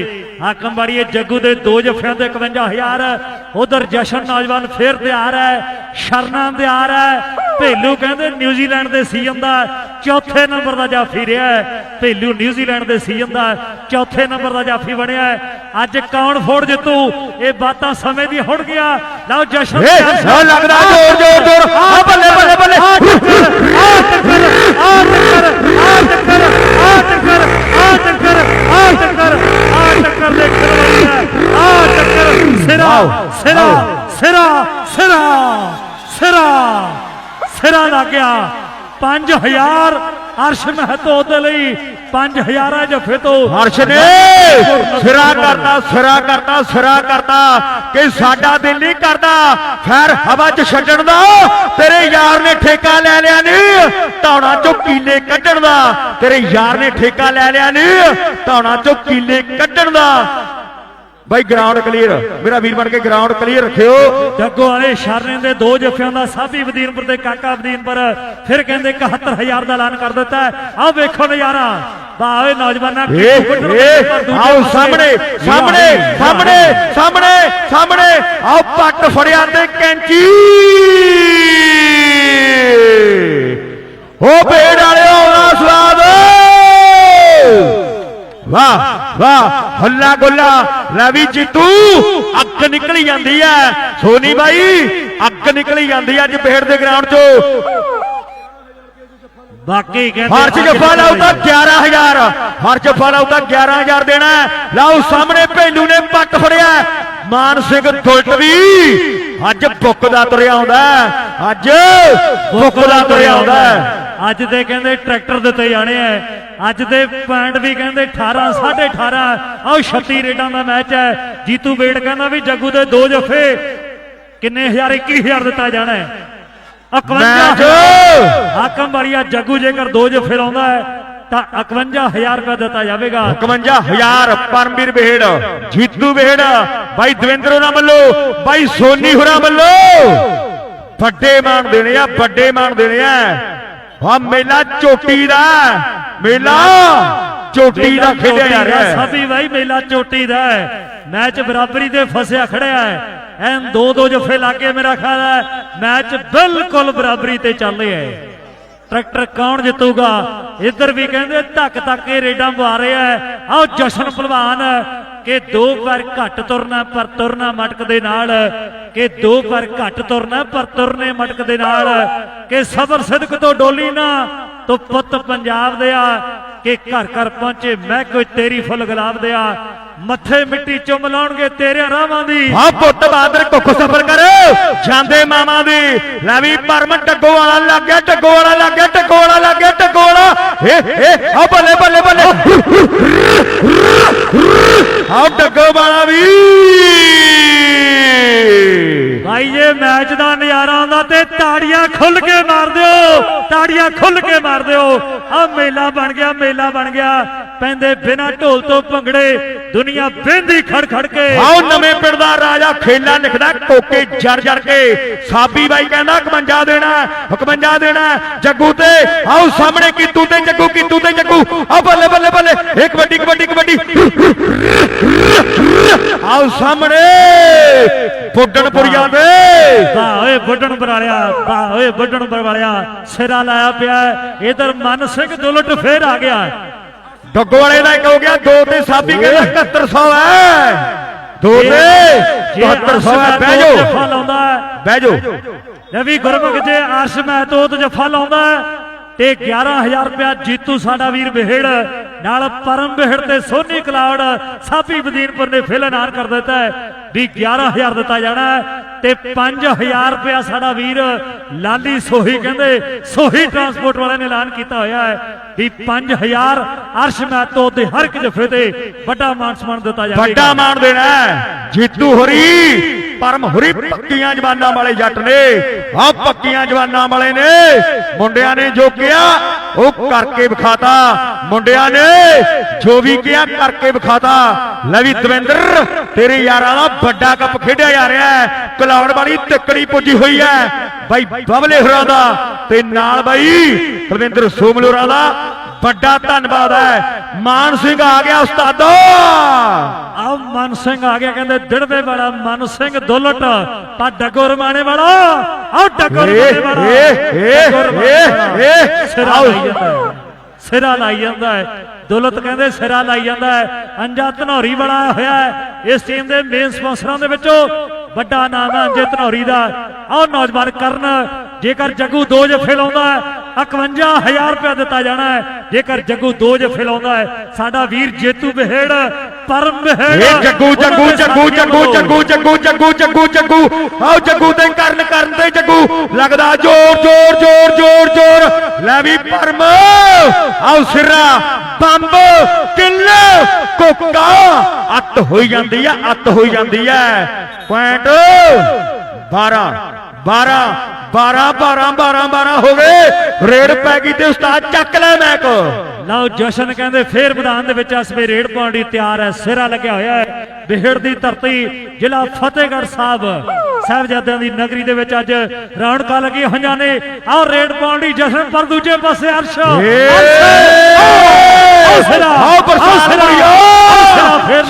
ਹਾਕਮ ਬਾੜੀਏ ਜੱਗੂ ਦੇ ਦੋ ਜਫਿਆਂ ਤੇ 51000 ਉਧਰ ਜਸ਼ਨ ਨੌਜਵਾਨ ਫੇਰ ਤਿਆਰ ਹੈ ਸ਼ਰਨਾ ਤਿਆਰ ਹੈ। ਭੇਲੂ ਕਹਿੰਦੇ ਨਿਊਜ਼ੀਲੈਂਡ ਦੇ ਸੀਜ਼ਨ ਦਾ ਚੌਥੇ ਨੰਬਰ ਦਾ ਜਾਫੀ ਰਿਹਾ ਹੈ। ਭੇਲੂ ਨਿਊਜ਼ੀਲੈਂਡ ਦੇ ਸੀਜ਼ਨ ਦਾ ਚੌਥੇ ਨੰਬਰ ਦਾ ਜਾਫੀ ਬਣਿਆ ਹੈ। ਅੱਜ ਕੌਣ ਫੋੜ ਜਿੱਤੂ? ਇਹ ਬਾਤਾਂ ਸਮੇਂ ਦੀ ਹੁੜ ਗਿਆ। ਲਓ ਜਸ਼ਨ ਲੱਗਦਾ ਜੋਰ ਜੋਰ ਜੋਰ। ਬੱਲੇ ਬੱਲੇ ਬੱਲੇ। ਆ ਟੱਕਰ ਆ ਟੱਕਰ ਆ ਟੱਕਰ ਆ ਟੱਕਰ ਆ ਟੱਕਰ ਆ ਟੱਕਰ ਆ ਟੱਕਰ ਦੇਖਣ ਵਾਲੀ ਹੈ ਆ ਟੱਕਰ ਸਿਰਾ ਸਿਰਾ ਸਿਰਾ ਸਿਰਾ ਸਿਰਾ ਸਿਰਾ ਲੱਗ ਗਿਆ। 5000 ਅਰਸ਼ ਮਹਤੋ ਦੇ ਲਈ 5000 ਜਫੇ ਤੋਂ ਹਰਸ਼ ਨੇ ਸਿਰਾ ਕਰਤਾ ਸਿਰਾ ਕਰਤਾ ਸਿਰਾ ਕਰਤਾ ਕਿ ਸਾਡਾ ਦਿਲ ਨਹੀਂ ਕਰਦਾ। ਖੈਰ ਹਵਾ 'ਚ ਛੱਡਣ ਦਾ, ਤੇਰੇ ਯਾਰ ਨੇ ਠੇਕਾ ਲੈ ਲਿਆ ਨਹੀਂ ਧੌਣਾ 'ਚੋਂ ਕੀਲੇ ਕੱਢਣ ਦਾ। ਤੇਰੇ ਯਾਰ ਨੇ ਠੇਕਾ ਲੈ ਲਿਆ ਨਹੀਂ ਧੌਣਾ 'ਚੋਂ ਕੀਲੇ ਕੱਢਣ ਦਾ। ਬਾਈ ਗਰਾਊਂਡ ਕਲੀਅਰ ਮੇਰਾ ਵੀਰ ਬਣ ਕੇ ਗਰਾਊਂਡ ਕਲੀਅਰ ਰੱਖਿਓ। ਜੱਗੋ ਵਾਲੇ ਸ਼ਰਨੇ ਦੇ ਦੋ ਜਫਿਆਂ ਦਾ ਸਾਬੀ ਵਦੀਨਪੁਰ ਤੇ ਕਾਕਾ ਵਦੀਨਪੁਰ ਫਿਰ ਕਹਿੰਦੇ 71000 ਦਾ ਐਲਾਨ ਕਰ ਦਿੱਤਾ ਆਹ ਵੇਖੋ ਨਜ਼ਾਰਾ। ਬਾਵੇ ਨੌਜਵਾਨਾਂ ਆਓ ਸਾਹਮਣੇ ਸਾਹਮਣੇ ਸਾਹਮਣੇ ਸਾਹਮਣੇ ਸਾਹਮਣੇ। ਆਓ ਪੱਟ ਫੜਿਆ ਤੇ ਕੈਂਚੀ। ਉਹ ਭੇਡ ਵਾਲਿਓ ਆਉਣਾ ਸਵਾਦ। ਵਾਹ। ਵਾਹ ਹੱਲਾ ਗੁੱਲਾ। ਲੈ ਵੀ ਜੀਤੂ ਅੱਗ ਨਿਕਲੀ ਜਾਂਦੀ ਐ। ਸੋਨੀ ਬਾਈ ਅੱਗ ਨਿਕਲੀ ਜਾਂਦੀ ਐ ਅੱਜ ਭੇਡ ਦੇ ਗਰਾਊਂਡ 'ਚੋਂ। ਬਾਕੀ ਕਹਿੰਦੇ ਹਰਜ ਜੱਫਾ ਲਾਉ ਤਾਂ 11000 ਹਰ ਜੱਫਾ ਲਾਉ ਤਾਂ 11000 ਦੇਣਾ। ਲਓ ਸਾਹਮਣੇ ਭੇਲੂ ਨੇ ਪੱਟ ਫੜਿਆ। ਮਾਨ ਸਿੰਘ ਦੁਲਟ ਵੀ। ਅੱਜ ਬੁੱਕ ਦਾ ਤੁਰਿਆ ਆਉਂਦਾ। ਅੱਜ ਬੁੱਕ ਦਾ ਤੁਰਿਆ ਆਉਂਦਾ। ਅੱਜ ਦੇ ਕਹਿੰਦੇ ਟਰੈਕਟਰ ਦਿੱਤੇ ਜਾਣੇ ਆ। ਅੱਜ ਦੇ ਪੁਆਇੰਟ ਵੀ ਕਹਿੰਦੇ 18 18.5 ਆਹ 36 ਰੇਡਾਂ ਦਾ ਮੈਚ ਹੈ। ਜੀਤੂ ਬੇੜ ਕਹਿੰਦਾ ਵੀ ਜੱਗੂ ਦੇ ਦੋ ਜਫੇ ਕਿੰਨੇ ਹਜ਼ਾਰ 21000 ਦਿੱਤਾ ਜਾਣਾ ਹੈ। 51 ਮੈਚ ਹਾਕਮ ਵਾਲੀਆ ਜੱਗੂ ਜੇਕਰ ਦੋ ਜਫੇ ਲਾਉਂਦਾ ਹੈ ਤਾਂ 51000 ਰੁਪਏ ਦਿੱਤਾ ਜਾਵੇਗਾ। 51000 ਪਰਮਵੀਰ ਬੇੜ ਜੀਤੂ ਬੇੜ ਬਾਈ ਦਵਿੰਦਰ ਹੋਰਾਂ ਵੱਲੋਂ ਬਾਈ ਸੋਨੀ ਹੋਰਾਂ ਵੱਲੋਂ। ਵੱਡੇ ਮਾਣ ਦੇਣੇ ਆ ਵੱਡੇ ਮਾਣ ਦੇਣੇ ਆ। ਆ ਮੇਲਾ ਚੋਟੀ ਦਾ ਮੇਲਾ ਚੋਟੀ ਦਾ ਖੇਡਿਆ ਜਾ ਰਿਹਾ ਹੈ। ਸਾਬੀ ਬਾਈ ਮੇਲਾ ਚੋਟੀ ਦਾ ਹੈ। ਮੈਚ ਬਰਾਬਰੀ ਤੇ ਫਸਿਆ ਖੜਿਆ ਹੈ। ਐਨ ਦੋ ਦੋ ਜਫੇ ਲਾਗੇ ਮੇਰਾ ਖਿਆਲ ਹੈ ਮੈਚ ਬਿਲਕੁਲ ਬਰਾਬਰੀ ਤੇ ਚੱਲ ਰਿਹਾ ਹੈ। ਟਰੈਕਟਰ ਕੌਣ ਜਿੱਤੂਗਾ? ਇੱਧਰ ਵੀ ਕਹਿੰਦੇ ਧੱਕ ਧੱਕ ਇਹ ਰੇਡਾਂ ਪਵਾ ਰਿਹਾ ਹੈ। ਆਓ ਜਸ਼ਨ ਭਲਵਾਨ ਕਿ ਦੋ ਵਾਰ ਘੱਟ ਤੁਰਨਾ, ਪਰ ਤੁਰਨਾ ਮਟਕ ਦੇ ਨਾਲ, ਕਿ ਦੋ ਵਾਰ ਘੱਟ ਤੁਰਨਾ, ਪਰ ਤੁਰਨੇ ਮਟਕ ਦੇ ਨਾਲ, ਕਿ ਸਬਰ ਸਿਦਕ ਤੋਂ ਡੋਲੀ ਨਾ, ਤੋ ਪੁੱਤ ਪੰਜਾਬ ਦੇ ਆ ਕਿ ਘਰ ਘਰ ਪਹੁੰਚੇ, ਮੈਂ ਕੋਈ ਤੇਰੀ ਫੁੱਲ ਗੁਲਾਬ ਦਿਆ। ਮੱਥੇ ਮਿੱਟੀ ਚੁੰਮ ਲਾਉਣਗੇ ਤੇਰੇ ਰਾਵਾਂ ਦੀ। ਆ ਪੁੱਤ ਬਾਦਰ ਕੁੱਖ ਸਫਰ ਕਰ। ਜਾਂਦੇ ਮਾਮਾ ਦੀ। ਲੈ ਵੀ ਪਰਮ ਟੱਗੋ ਵਾਲਾ ਲੱਗ ਗਿਆ ਟੱਗੋ ਵਾਲਾ ਲੱਗ ਗਿਆ ਟੱਗੋ ਵਾਲਾ ਲੱਗ ਗਿਆ ਟੱਗੋ ਵਾਲਾ। ਏ ਏ ਆ ਬੱਲੇ ਬੱਲੇ ਬੱਲੇ ਆ ਟੱਗੋ ਵਾਲਾ ਵੀ ਭਾਈ ਜੇ ਮੈਚ ਦਾ ਨਜ਼ਾਰਾ ਆਉਂਦਾ ਤੇ ਤਾੜੀਆਂ ਖੁੱਲ ਕੇ ਮਾਰ ਦਿਓ, ਤਾੜੀਆਂ ਖੁੱਲ ਕੇ ਮਾਰ ਦਿਓ। ਆ ਮੇਲਾ ਬਣ ਗਿਆ, ਮੇਲਾ ਬਣ ਗਿਆ। ਪੈਂਦੇ ਬਿਨਾ ਢੋਲ ਤੋਂ ਭੰਗੜੇ ਦੁਨੀਆ ਬਹਿੰਦੀ ਖੜ ਖੜ ਕੇ। ਆਓ ਨਵੇਂ ਪਿੰਡ ਦਾ ਰਾਜਾ ਖੇਲਾ ਲਿਖਦਾ ਕੋਕੇ ਜੜ ਜੜ ਕੇ। ਸਾਬੀ ਬਾਈ ਕਹਿੰਦਾ 51 ਦੇਣਾ 51 ਦੇਣਾ ਜੱਗੂ ਤੇ ਆਓ ਸਾਹਮਣੇ ਕੀਤੂ ਤੇ ਜੱਗੂ ਕੀਤੂ ਤੇ ਜੱਗੂ। ਆ ਬੱਲੇ ਬੱਲੇ ਬੱਲੇ। ਇੱਕ ਵੱਡੀ ਕਬੱਡੀ ਕਬੱਡੀ ਆਓ ਸਾਹਮਣੇ ਫੁੱਡਣਪੁਰੀਆਂ ਦੇ ਵਾਹ ਓਏ ਵੱਡਣ ਬਰਾਲਿਆ ਵਾਹ ਓਏ ਵੱਡਣ ਬਰਾਲਿਆ ਸਿਰਾ ਲਾਇਆ ਪਿਆ ਇਧਰ ਮਨ ਸਿੰਘ ਦੁਲਟ ਫੇਰ ਆ ਗਿਆ ਡੱਗੋ ਵਾਲੇ ਦਾ ਇੱਕ ਹੋ ਗਿਆ ਦੋ ਤੇ ਸਾਬੀ ਕਹਿੰਦਾ 7100 ਹੈ। ਦੋ ਤੇ 7100 ਹੈ ਬਹਿ ਜਾਓ। ਜਫਾ ਲਾਉਂਦਾ ਹੈ। ਬਹਿ ਜਾਓ। ਰਵੀ ਗੁਰਮੁਖ ਜੇ ਅਰਸ਼ ਮਹਿਤੋਤ ਜਫਾ ਲਾਉਂਦਾ ਹੈ ਤੇ 11000 ਰੁਪਇਆ ਜੀਤੂ ਸਾਡਾ ਵੀਰ ਬਿਹੜ ਨਾਲ ਪਰਮ ਬਿਹੜ ਤੇ ਸੋਨੀ ਕਲਾਉਡ ਸਾਬੀ ਬਦੀਨਪੁਰ ਨੇ ਫਿਰ ਐਲਾਨ ਕਰ ਦਿੱਤਾ ਹੈ। ਵੀ 11000 ਦਿੱਤਾ ਜਾਣਾ ਤੇ 5000 ਰੁਪਇਆ ਸਾਡਾ ਵੀਰ ਲਾਲੀ ਸੋਹੀ ਕਹਿੰਦੇ ਸੋਹੀ ਟਰਾਂਸਪੋਰਟ ਵਾਲਿਆਂ ਨੇ ਐਲਾਨ ਕੀਤਾ ਹੋਇਆ ਹੈ ਵੀ 5000 ਅਰਸ਼ ਮਹਿਤੋ ਤੇ ਹਰ ਇੱਕ ਜਫੇ ਤੇ ਵੱਡਾ ਮਾਨ ਸਨਮਾਨ ਦਿੱਤਾ ਜਾਵੇਗਾ। ਵੱਡਾ ਮਾਣ ਦੇਣਾ ਜੀਤੂ ਹੋਰੀ ਪਰਮ ਹੁਰੀ ਪੱਕੀਆਂ ਜਵਾਨਾਂ ਵਾਲੇ ਜੱਟ ਨੇ। ਆ ਪੱਕੀਆਂ ਜਵਾਨਾਂ ਵਾਲੇ ਨੇ। ਮੁੰਡਿਆਂ ਨੇ ਜੋ ਕਿਹਾ, ਉਹ ਕਰਕੇ ਵਿਖਾਤਾ। ਮੁੰਡਿਆਂ ਨੇ ਜੋ ਵੀ ਕਿਹਾ, ਕਰਕੇ ਵਿਖਾਤਾ। ਲੈ ਵੀ ਦਵਿੰਦਰ, ਤੇਰੇ ਯਾਰਾਂ ਦਾ ਵੱਡਾ ਕੱਪ ਖੇਡਿਆ ਜਾ ਰਿਹਾ ਹੈ। ਕਲੌੜ ਵਾਲੀ ਤਿੱਕੜੀ ਪੁੱਜੀ ਹੋਈ ਹੈ। ਬਾਈ ਬਬਲੇ ਹੋਰਾਂ ਦਾ ਤੇ ਨਾਲ ਬਾਈ ਕੁਲਵਿੰਦਰ ਸੋਮਲ ਦਾ। ਵੱਡਾ ਧੰਨਵਾਦ ਹੈ। ਮਾਨ ਸਿੰਘ ਆ ਗਿਆ ਉਸਤਾਦੋ। ਆ ਮਨ ਸਿੰਘ ਆ ਗਿਆ, ਕਹਿੰਦੇ ਦਿੜਵੇ ਵਾਲਾ ਮਨ ਸਿੰਘ ਦੁਲਟ ਤਾਂ ਡੱਗੋ ਰਮਾਣੇ ਵਾਲਾ। ਆ ਡੱਗੋ ਏ ਰਮਾਣੇ ਵਾਲਾ। ਏ ਏ ਡੱਗੋ ਰਮਾਣੇ ਏ ਵਾਲਾ। ਏ। ਸਿਰਾ ਆਓ। ਲਾਈ ਜਾਂਦਾ ਹੈ। ਸਿਰਾ ਲਾਈ ਜਾਂਦਾ ਹੈ। ਦੁਲਤ ਕਹਿੰਦੇ ਸਿਰਾ ਲਾਈ ਜਾਂਦਾ ਹੈ। ਅੰਜਾ ਧਨੌਰੀ ਵਾਲਾ ਹੋਇਆ ਹੈ। ਇਸ ਟੀਮ ਦੇ ਮੇਨ ਸਪਾਂਸਰਾਂ ਦੇ ਵਿੱਚੋਂ ਵੱਡਾ ਨਾਮ ਹੈ ਅੰਜੇ ਧਨੌਰੀ ਦਾ। ਆਹ ਨੌਜਵਾਨ ਕਰਨ। ਜੇਕਰ ਜੱਗੂ ਦੋ ਜਫੇ ਲਾਉਂਦਾ ਹੈ 51000 ਰੁਪਏ ਦਿੱਤਾ ਜਾਣਾ ਹੈ। ਜੇਕਰ ਜੱਗੂ ਦੋ ਜਫੇ ਲਾਉਂਦਾ ਹੈ ਸਾਡਾ ਵੀਰ ਜੇਤੂ ਬਿਹੜ ਪਰਮ ਬਿਹੜ। ਜੱਗੂ ਜੱਗੂ ਜੱਗੂ ਜੱਗੂ ਜੱਗੂ ਜੱਗੂ ਜੱਗੂ ਜੱਗੂ ਜੱਗੂ। ਆਓ ਜੱਗੂ ਤੇ ਕਰਨ ਕਰਨ ਤੇ ਜੱਗੂ। ਲੱਗਦਾ ਜ਼ੋਰ ਜ਼ੋਰ ਜ਼ੋਰ ਜ਼ੋਰ ਜ਼ੋਰ। ਲੈ ਵੀ ਪਰਮ। ਆਓ ਸਿਰਾ ਬੰਬ ਕਿੱਲ ਕੋਕਾ। ਅੱਤ ਹੋਈ ਜਾਂਦੀ ਆ ਅੱਤ ਹੋਈ ਜਾਂਦੀ ਐ ਪੁਆਇੰਟ 12 12 12 12 12 12 ਹੋ ਗਏ ਰੇਡ ਪੈ ਗਈ ਤੇ ਉਸਤਾਦ ਚੱਕ ਲੈ ਮੈਕ। ਲਓ ਜਸ਼ਨ ਕਹਿੰਦੇ ਫੇਰ ਮੈਦਾਨ ਦੇ ਵਿੱਚ ਅਸਵੇ ਰੇਡ ਪਾਉਣ ਲਈ ਤਿਆਰ ਹੈ ਸਿਰਾ ਲੱਗਿਆ ਹੋਇਆ ਹੈ। ਬਿਹੜ ਦੀ ਧਰਤੀ ਜ਼ਿਲ੍ਹਾ ਫਤਿਹਗੜ੍ਹ ਸਾਹਿਬ ਸਾਹਿਬਜ਼ਾਦਿਆਂ ਦੀ ਨਗਰੀ ਦੇ ਵਿੱਚ ਅੱਜ ਰੌਣਕਾਂ ਲੱਗੀਆਂ ਹੋਈਆਂ ਨੇ। ਆਹ ਰੇਡ ਪਾਉਣ ਲਈ ਜਸ਼ਨ ਪਰ ਦੂਜੇ ਪਾਸੇ ਅਰਸ਼। ਸਿਰਾ, ਆਓ ਪ੍ਰਸਾਦ ਸਿਰਾ, ਸਿਰਾ, ਗਿਆ।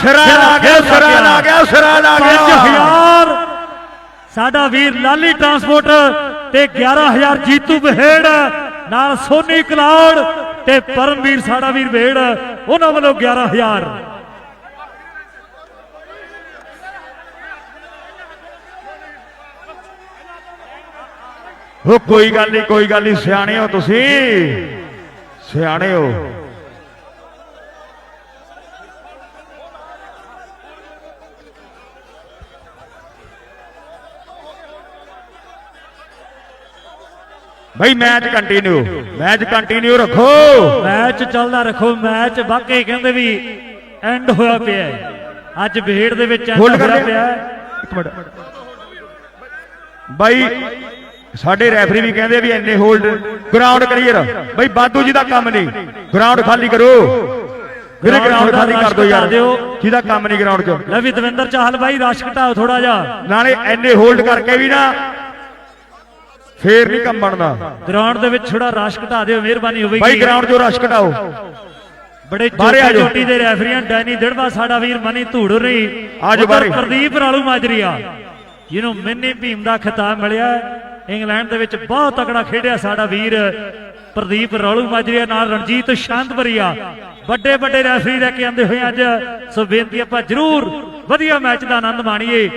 ਸਿਰਾ ਲਾ ਗਿਆ ਫੇਰ ਸਿਰਾ ਲਾ ਗਿਆ ਸਿਰਾ ਲਾ ਗਿਆ 5000 ਸਾਡਾ ਵੀਰ ਲਾਲੀ ਟਰਾਂਸਪੋਰਟ ਤੇ 11000 ਜੀਤੂ ਬਹੇੜ ਨਾਲ ਸੋਨੀ ਕਲਾੜ ਤੇ ਪਰਮਵੀਰ ਸਾਡਾ ਵੀਰ ਬਹੇੜ ਉਹਨਾਂ ਵੱਲੋਂ 11000 ਓ ਉਹ ਕੋਈ ਗੱਲ ਨਹੀਂ, ਕੋਈ ਗੱਲ ਨਹੀਂ, ਸਿਆਣੇ ਹੋ ਤੁਸੀਂ। ਸਿਆਣੇ ਹੋ। ਭਾਈ ਮੈਚ ਕੰਟੀਨਿਊ ਮੈਚ ਕੰਟੀਨਿਊ ਰੱਖੋ। ਮੈਚ ਚੱਲਦਾ ਰੱਖੋ ਮੈਚ ਵਾਕਈ ਕਹਿੰਦੇ ਵੀ ਐਂਡ ਹੋਇਆ ਪਿਆ ਹੈ। ਅੱਜ ਭੇੜ ਦੇ ਵਿੱਚ ਐਂਡ ਹੋਇਆ। ਪਿਆ। ਇੱਕ ਮਿੰਟ। ਬਾਈ ਸਾਡੇ ਰੈਫਰੀ ਵੀ ਕਹਿੰਦੇ ਵੀ ਇੰਨੇ ਹੋਲਡ ਗਰਾਊਂਡ ਕਲੀਅਰ ਬਾਈ ਬਾਦੂ ਜੀ ਦਾ ਕੰਮ ਨਹੀਂ। ਗਰਾਊਂਡ ਖਾਲੀ ਕਰੋ। ਵੀਰੇ ਗਰਾਊਂਡ ਖਾਲੀ ਕਰ ਦਿਓ ਯਾਰ। ਜਿਹਦਾ ਕੰਮ ਨਹੀਂ ਗਰਾਊਂਡ 'ਚ। ਲੈ ਵੀ ਦਵਿੰਦਰ ਚਾਹਲ ਬਾਈ ਰਸ਼ ਘਟਾਓ ਥੋੜਾ ਜਿਹਾ। ਨਾਲੇ ਇੰਨੇ ਹੋਲਡ ਕਰਕੇ ਵੀ ਨਾ ਫੇਰ ਨਹੀਂ ਕੰਮ ਬਣਦਾ। ਗਰਾਊਂਡ ਦੇ ਵਿੱਚ ਥੋੜਾ ਰਸ਼ ਘਟਾ ਦਿਓ ਮਿਹਰਬਾਨੀ ਹੋਵੇਗੀ। ਬਾਈ ਗਰਾਊਂਡ 'ਚੋਂ ਰਸ਼ ਘਟਾਓ। ਬੜੇ ਚੋਟੀ। ਚੋਟੀ ਦੇ ਰੈਫਰੀਆਂ ਡੈਨੀ ਦਿੜਵਾ ਸਾਡਾ ਵੀਰ ਮਨੀ ਧੂੜ ਰਹੀ। ਆ ਜਾਓ ਬਾਹਰੇ। ਪ੍ਰਦੀਪ ਰਾਲੂ ਮਾਜਰੀਆ। ਜਿਹਨੂੰ ਮਿੰਨੀ ਭੀਮ ਦਾ ਖਿਤਾਬ ਮਿਲਿਆ। ਇੰਗਲੈਂਡ ਦੇ ਵਿੱਚ ਬਹੁਤ ਤਕੜਾ ਖੇਡਿਆ ਸਾਡਾ ਵੀਰ। ਪ੍ਰਦੀਪ ਰਾਲੂ ਮਾਜਰੀਆ ਨਾਲ ਰਣਜੀਤ ਸ਼ਾਂਤਪਰੀਆ ਵੱਡੇ ਵੱਡੇ ਰੈਫਰੀ ਲੈ ਕੇ ਆਂਦੇ ਹੋਏ ਅੱਜ। ਸੋ ਬੇਨਤੀ ਆਪਾਂ ਜਰੂਰ ਵਧੀਆ ਮੈਚ ਦਾ ਆਨੰਦ ਮਾਣੀਏ।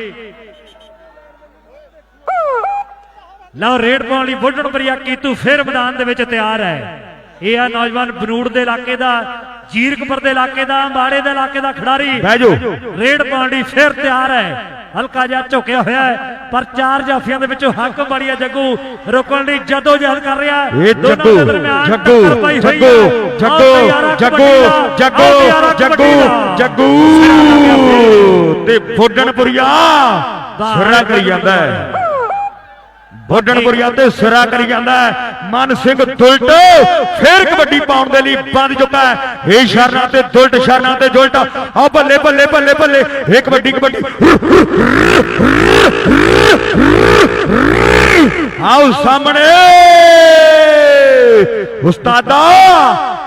ਲਓ ਰੇਡ ਪਾਉਣ ਲਈ ਬੁੱਢਣ ਪ੍ਰਿਆ ਕੀਤੂ ਫਿਰ ਮੈਦਾਨ ਦੇ ਵਿੱਚ ਤਿਆਰ ਹੈ? ਇਹ ਆ ਨੌਜਵਾਨ ਬਨੂੜ ਦੇ ਇਲਾਕੇ ਦਾ ਜੀਰਕਪੁਰ ਦੇ ਇਲਾਕੇ ਦਾ ਅੰਬਾੜੇ ਦੇ ਇਲਾਕੇ ਦਾ ਖਿਡਾਰੀ। ਬਹਿ ਜਾਓ। ਰੇਡ ਪਾਉਣ ਲਈ ਫਿਰ ਤਿਆਰ ਹੈ। ਹਲਕਾ ਜਿਹਾ ਝੁਕਿਆ ਹੋਇਆ ਹੈ ਪਰ ਚਾਰ ਜਾਫੀਆਂ ਦੇ ਵਿੱਚੋਂ ਹੱਕ ਬੜੀਆ ਜੱਗੂ। ਰੁਕਣ ਲਈ ਜਦੋ ਜਹਦ ਕਰ ਰਿਹਾ। ਇਹ ਜੱਗੂ ਜੱਗੂ ਜੱਗੂ। ਜੱਗੂ ਜੱਗੂ ਜੱਗੂ ਜੱਗੂ। ਜੱਗੂ। ਤੇ ਫੋਡਣਪੁਰੀਆ ਸਿਰਾ ਕਰੀ ਜਾਂਦਾ ਹੈ। ਫੋਡਣਪੁਰੀਆ ਤੇ ਸਿਰਾ ਕਰੀ ਜਾਂਦਾ ਹੈ। ਮਨ ਸਿੰਘ ਦੁਲਟ ਫੇਰ ਕਬੱਡੀ ਪਾਉਣ ਦੇ ਲਈ ਬੰਦ ਚੁੱਕਾ ਹੈ। ਇਹ ਸ਼ਰਨਾ ਤੇ ਦੁਲਟ ਸ਼ਰਨਾ ਤੇ ਦੁਲਟ ਆ ਬੱਲੇ ਬੱਲੇ ਬੱਲੇ ਬੱਲੇ। ਇਹ ਕਬੱਡੀ ਕਬੱਡੀ। ਆਓ ਸਾਹਮਣੇ। ਉਸਤਾਦਾ,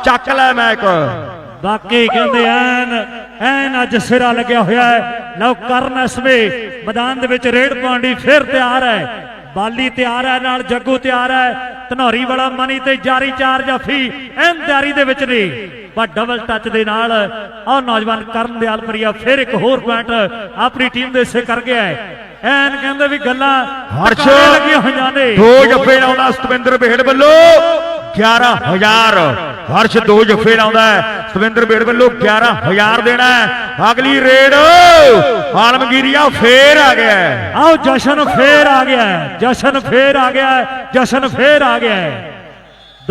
ਚੱਕ ਲੈ ਮੈਕ ਬਾਕੀ ਕਹਿੰਦੇ ਐਨ ਐਨ ਅੱਜ ਸਿਰਾ ਲੱਗਿਆ ਹੋਇਆ ਹੈ। ਲਓ ਕਰਨ ਅਸਵੇ ਮੈਦਾਨ ਦੇ ਵਿੱਚ ਰੇਡ ਪਾਉਣ ਲਈ ਫਿਰ ਤਿਆਰ ਹੈ। ਬਾਲੀ ਤਿਆਰ ਹੈ, ਨਾਲ ਜੱਗੂ ਤਿਆਰ ਹੈ। ਧਨੌਰੀ ਵਾਲਾ ਮਨੀ ਤੇ ਜਾਰੀ ਚਾਰ ਜਾਫੀ ਐਨ ਤਿਆਰੀ ਦੇ ਵਿੱਚ ਨੇ। ਪਰ ਡਬਲ ਟੱਚ ਦੇ ਨਾਲ ਆਹ ਨੌਜਵਾਨ ਕਰਨ ਦਿਆਲਪੁਰੀਆ ਫਿਰ ਇੱਕ ਹੋਰ ਪੁਆਇੰਟ ਆਪਣੀ ਟੀਮ ਦੇ ਹਿੱਸੇ ਕਰ ਗਿਆ ਹੈ। ਐਨ ਕਹਿੰਦੇ ਵੀ ਗੱਲਾਂ ਹਰਸ਼ ਲੱਗੀਆਂ ਹੋਈਆਂ ਨੇ। ਦੋ ਜੱਫੇ ਲਾਉਂਦਾ ਸਤਵਿੰਦਰ ਬੇੜ ਵੱਲੋਂ 11000 ਹਰਸ਼ ਦੋ ਜੱਫੇ ਲਾਉਂਦਾ ਹੈ ਸਤਵਿੰਦਰ ਬੇੜ ਵੱਲੋਂ 11000 ਦੇਣਾ ਹੈ। ਅਗਲੀ ਰੇਡ ਆਲਮਗੀਰੀਆ ਫੇਰ ਆ ਗਿਆ। ਆਓ ਜਸ਼ਨ ਫੇਰ ਆ ਗਿਆ ਜਸ਼ਨ ਫੇਰ ਆ ਗਿਆ ਜਸ਼ਨ ਫੇਰ ਆ ਗਿਆ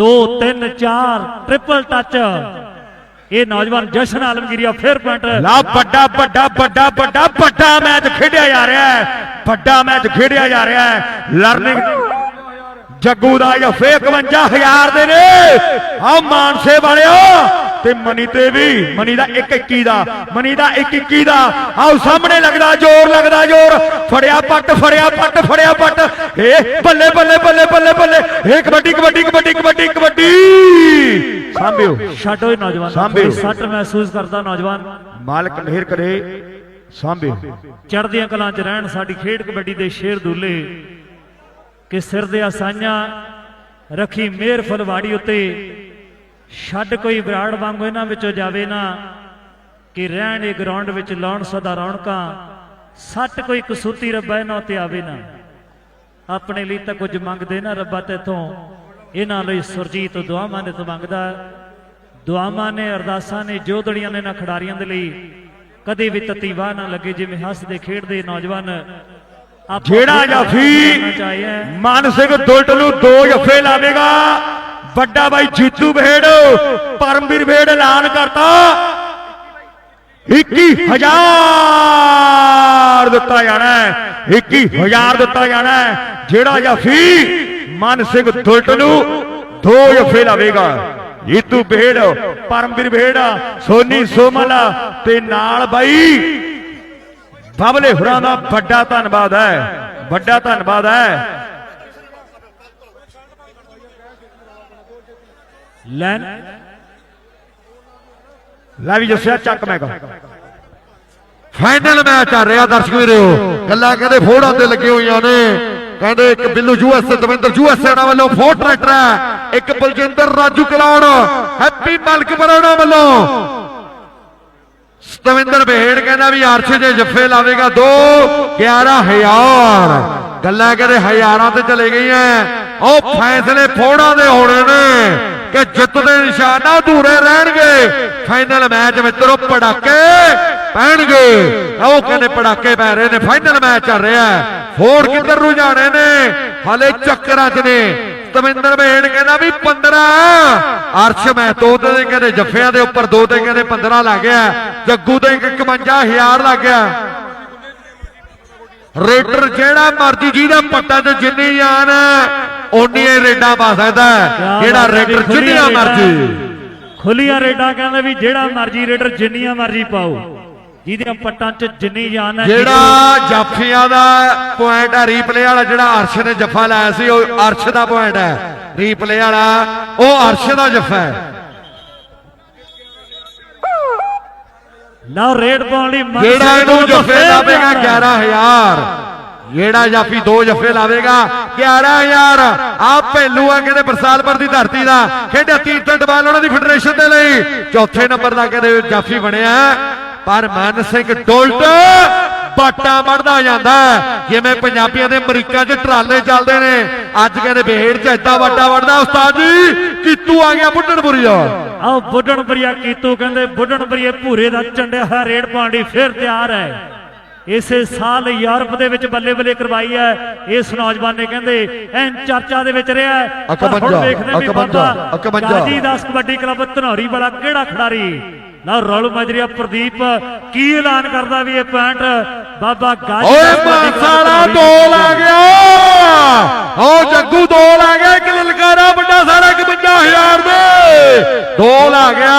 2 3 4 ਟ੍ਰਿਪਲ ਟੱਚ ਇਹ ਨੌਜਵਾਨ ਜਸ਼ਨ ਆਲਮਗੀਰੀਆ ਫੇਰ ਪੁਆਇੰਟ ਲਾ ਵੱਡਾ ਵੱਡਾ ਵੱਡਾ ਵੱਡਾ ਵੱਡਾ ਮੈਚ ਖੇਡਿਆ ਜਾ ਰਿਹਾ ਹੈ। ਵੱਡਾ ਮੈਚ ਖੇਡਿਆ ਜਾ ਰਿਹਾ ਹੈ। ਲਰਨਿੰਗ ਜੱਗੂ ਦਾ ਜਫੇ 51000 ਦੇ ਨੇ। ਆ ਮਾਨਸੇ ਵਾਲਿਓ, ਤੇ ਮਨੀ ਤੇ ਵੀ, ਮਨੀ ਦਾ 121 ਦਾ, ਮਨੀ ਦਾ 121 ਦਾ। ਆਓ ਸਾਹਮਣੇ ਲੱਗਦਾ, ਜ਼ੋਰ ਲੱਗਦਾ, ਜ਼ੋਰ। ਫੜਿਆ ਪੱਟ ਫੜਿਆ ਪੱਟ ਫੜਿਆ ਪੱਟ। ਏ ਬੱਲੇ ਬੱਲੇ ਬੱਲੇ ਬੱਲੇ ਬੱਲੇ। ਏ ਕਬੱਡੀ ਕਬੱਡੀ ਕਬੱਡੀ ਕਬੱਡੀ ਕਬੱਡੀ। ਸਾਂਭਿਓ। ਛੱਡੋ ਇਹ ਨੌਜਵਾਨ ਸਾਂਭਿਓ। ਸੱਟ ਮਹਿਸੂਸ ਕਰਦਾ ਨੌਜਵਾਨ? ਮਾਲਕ ਮਿਹਰ ਕਰੇ ਸਾਂਭਿਓ। ਚੜ੍ਹਦੀਆਂ ਕਲਾਂ 'ਚ ਰਹਿਣ ਸਾਡੀ ਖੇਡ ਕਬੱਡੀ ਦੇ ਸ਼ੇਰ ਦੁੱਲੇ। ਕਿ ਸਿਰ ਦੇ ਆਸਾਈਆਂ ਰੱਖੀ ਮਿਹਰ ਫਲਵਾੜੀ ਉੱਤੇ। ਛੱਡ ਕੋਈ ਬਰਾੜ ਵਾਂਗੂ ਇਹਨਾਂ ਵਿੱਚੋਂ ਜਾਵੇ ਨਾ। ਕਿ ਰਹਿਣ ਇਹ ਗਰਾਊਂਡ ਵਿੱਚ ਲਾਉਣ ਸਦਾ ਰੌਣਕਾਂ। ਸੱਟ ਕੋਈ ਕਸੂਤੀ ਰੱਬਾ ਇਹਨਾਂ ਉੱਤੇ ਆਵੇ ਨਾ। ਆਪਣੇ ਲਈ ਤਾਂ ਕੁਝ ਮੰਗਦੇ ਨਾ ਰੱਬਾ ਤੇਥੋਂ। ਇਹਨਾਂ ਲਈ ਸੁਰਜੀਤ ਦੁਆਵਾਂ ਨੇ ਤੋਂ ਮੰਗਦਾ ਦੁਆਵਾਂ ਨੇ ਅਰਦਾਸਾਂ ਨੇ ਜੋਦੜੀਆਂ ਨੇ ਨਾ ਖਿਡਾਰੀਆਂ ਦੇ ਲਈ ਕਦੇ ਵੀ ਤਤੀਵਾ ਨਾ ਲੱਗੇ ਜਿਵੇਂ ਹੱਸਦੇ ਖੇਡਦੇ ਨੌਜਵਾਨ ਜਿਹੜਾ ਜਾਫੀ ਮਾਨ ਸਿੰਘ ਦੁਲਟ ਨੂੰ ਦੋ ਜਫੇ ਲਾਵੇਗਾ ਵੱਡਾ ਬਾਈ ਜੀਤੂ ਬੇੜ ਪਰਮਵੀਰ ਬੇੜ ਐਲਾਨ ਕਰਤਾ। 21000 ਦਿੱਤਾ ਜਾਣਾ ਹੈ 21000 ਦਿੱਤਾ ਜਾਣਾ ਜਿਹੜਾ ਜਾਫੀ ਮਨ ਸਿੰਘ ਦੁਲਟ ਨੂੰ ਦੋ ਜਫੇ ਲਾਵੇਗਾ ਜੀਤੂ ਬੇੜ ਪਰਮਵੀਰ ਬੇੜ ਸੋਨੀ ਸੋਮਲ ਤੇ ਨਾਲ ਬਾਈ ਬਬਲੇ ਹੁਰਾਂ ਦਾ ਵੱਡਾ ਧੰਨਵਾਦ ਹੈ, ਵੱਡਾ ਧੰਨਵਾਦ ਹੈ। ਲੈਨ ਲੈ ਵੀ ਜੱਸਿਆ, ਚੱਕ ਮੈਂ ਕਹਾਂ। ਫਾਈਨਲ ਮੈਚ ਆ ਰਿਹਾ ਦਰਸ਼ਕ ਵੀਰੋ। ਗੱਲਾਂ ਕਹਿੰਦੇ ਫੋੜਾਂ ਤੇ ਲੱਗੇ ਹੋਈਆਂ ਨੇ। ਕਹਿੰਦੇ ਇੱਕ ਬਿੱਲੂ ਯੂਐਸ ਦਵਿੰਦਰ ਯੂਐਸ ਇਹਨਾਂ ਵੱਲੋਂ ਫੋਰ ਟਰੈਕਟਰ ਹੈ। ਇੱਕ ਬਲਜਿੰਦਰ ਰਾਜੂ ਕਲਾਉਣ ਹੈਪੀ ਮਲਕ ਬਰੋੜਾ ਵੱਲੋਂ। ਸਤਵਿੰਦਰ ਬਹੇੜ ਕਹਿੰਦਾ ਵੀ ਅਰਸ਼ ਜੇ ਜੱਫੇ ਲਾਵੇਗਾ ਦੋ 11000 ਗੱਲਾਂ ਕਹਿੰਦੇ ਹਜ਼ਾਰਾਂ ਤੇ ਚਲੇ ਗਈਆਂ। ਉਹ ਫੈਸਲੇ ਫੋੜਾਂ ਦੇ ਹੋਣੇ ਨੇ ਕਿ ਜਿੱਤ ਦੇ ਨਿਸ਼ਾਨਾ ਅਧੂਰੇ ਰਹਿਣਗੇ। ਫਾਈਨਲ ਮੈਚ ਮਿੱਤਰੋ ਪੜਾਕੇ ਪੈਣਗੇ। ਉਹ ਕਹਿੰਦੇ ਪੜਾਕੇ ਪੈ ਰਹੇ ਨੇ ਫਾਈਨਲ ਮੈਚ ਚੱਲ ਰਿਹਾ ਹੈ। ਫੋੜ ਕਿੱਧਰ ਨੂੰ ਜਾਣੇ ਨੇ? ਹਲੇ ਚੱਕਰਾਂ 'ਚ ਨੇ। ਤਵਿੰਦਰ ਬੇੜ ਕਹਿੰਦਾ ਵੀ 15 ਅਰਸ਼ ਮਹਿਤੋ ਦੇ ਕਹਿੰਦੇ ਜੱਫਿਆਂ ਦੇ ਉੱਪਰ ਦੋ ਤੇ ਕਹਿੰਦੇ 15 ਲੱਗ ਗਿਆ। ਜੱਗੂ ਦੇ 51000 ਲੱਗ ਗਿਆ। ਰੇਡਰ ਜਿਹੜਾ ਮਰਜ਼ੀ ਜਿਹਦਾ ਪੱਟਾ ਤੇ ਜਿੰਨੀ ਜਾਨ ਓਨੀਆਂ ਰੇਡਾਂ ਪਾ ਸਕਦਾ ਜਿਹੜਾ ਜੀ, ਰੇਡਰ ਜਿੰਨੀਆਂ। ਮਰਜ਼ੀ। ਖੁੱਲੀਆਂ ਰੇਡਾਂ ਕਹਿੰਦੇ ਵੀ ਜਿਹੜਾ ਮਰਜ਼ੀ ਰੇਡਰ ਜਿੰਨੀਆਂ ਮਰਜ਼ੀ ਪਾਓ। ਜਿਹਦੀਆਂ ਪੱਟਾਂ 'ਚ ਜਿੰਨੀ ਜਾਨ ਹੈ ਜਿਹੜਾ ਜਾਫੀਆਂ ਦਾ ਪੁਆਇੰਟ ਹੈ ਰੀਪਲੇ ਵਾਲਾ ਜਿਹੜਾ ਅਰਸ਼ ਨੇ ਜੱਫਾ ਲਾਇਆ ਸੀ ਉਹ ਅਰਸ਼ ਦਾ ਪੁਆਇੰਟ ਹੈ। ਰੀਪਲੇ ਵਾਲਾ ਉਹ ਅਰਸ਼ ਦਾ ਜੱਫਾ ਹੈ। ਲਓ ਰੇਡ ਪਾਉਣ ਲਈ ਜਿਹੜਾ ਇਹਨੂੰ ਜੱਫੇ ਤਿਆਰ ਹੈ। 11000 ਜਿਹੜਾ ਜਾਫੀ ਦੋ ਜੱਫੇ ਲਾਵੇਗਾ। 11000 ਆ ਪਹਿਲੂ ਆ ਕਹਿੰਦੇ ਬਰਸਾਲਪੁਰ ਦੀ ਧਰਤੀ ਦਾ। ਖੇਡਿਆ ਤੀਰਥ ਡਬਾਲ ਉਹਨਾਂ ਦੀ ਫੈਡਰੇਸ਼ਨ ਦੇ ਲਈ। ਚੌਥੇ ਨੰਬਰ ਦਾ ਕਹਿੰਦੇ ਜਾਫੀ ਬਣਿਆ। ਪਰ ਮਨ ਸਿੰਘ ਡੋਲਟ ਬਾਟਾ ਵੜਦਾ ਜਾਂਦਾ ਜਿਵੇਂ ਪੰਜਾਬੀਆਂ ਦੇ ਅਮਰੀਕਾ 'ਚ ਟਰਾਲੇ ਚੱਲਦੇ ਨੇ। ਅੱਜ ਕਹਿੰਦੇ ਬੇਹੜ 'ਚ ਏਦਾਂ ਬਾਟਾ ਵੜਦਾ। ਉਸਤਾਦ ਜੀ, ਕੀਤੂ ਆ ਗਿਆ ਬੁੱਢਣਪੁਰੀਆ। ਆਹ ਬੁੱਢਣ ਬਰੀਆ ਕੀਤੂ ਕਹਿੰਦੇ ਬੁੱਢਣ ਬਰੀਏ ਭੂਰੇ ਦਾ ਚੰਡਿਆ ਹੋਇਆ ਰੇਡ ਪਾਉਣ ਫਿਰ ਤਿਆਰ ਹੈ। ਇਸੇ ਸਾਲ ਯੂਰਪ ਦੇ ਵਿੱਚ ਬੱਲੇ ਬੱਲੇ ਕਰਵਾਈ ਹੈ। ਇਸ ਨੌਜਵਾਨ ਨੇ ਕਹਿੰਦੇ ਐਨ ਚਰਚਾ ਦੇ ਵਿੱਚ ਰਿਹਾ ਹੁਣ ਹਾਂ ਵੀ। ਗਾਜੀ ਦਾਸ ਕਬੱਡੀ ਕਲੱਬ ਧਨੌਰੀ ਵਾਲਾ ਕਿਹੜਾ ਖਿਡਾਰੀ? ਨਾ ਰੌਲ ਮਜਰੀਆ ਪ੍ਰਦੀਪ ਕੀ ਐਲਾਨ ਕਰਦਾ ਵੀ ਇਹ ਪੁਆਇੰਟ? ਬਾਬਾ ਗਾਜੀ ਓਏ ਮਾਨਸਾਰਾ ਧਨੌਰੀ ਦੋ ਲਾ ਗਿਆ। ਓ ਜੱਗੂ ਦੋ ਲਾ ਗਿਆ ਇੱਕ ਲਲਕਾਰਾ ਵੱਡਾ ਸਾਰਾ 51000 ਦੇ। ਦੋ ਲਾ ਗਿਆ।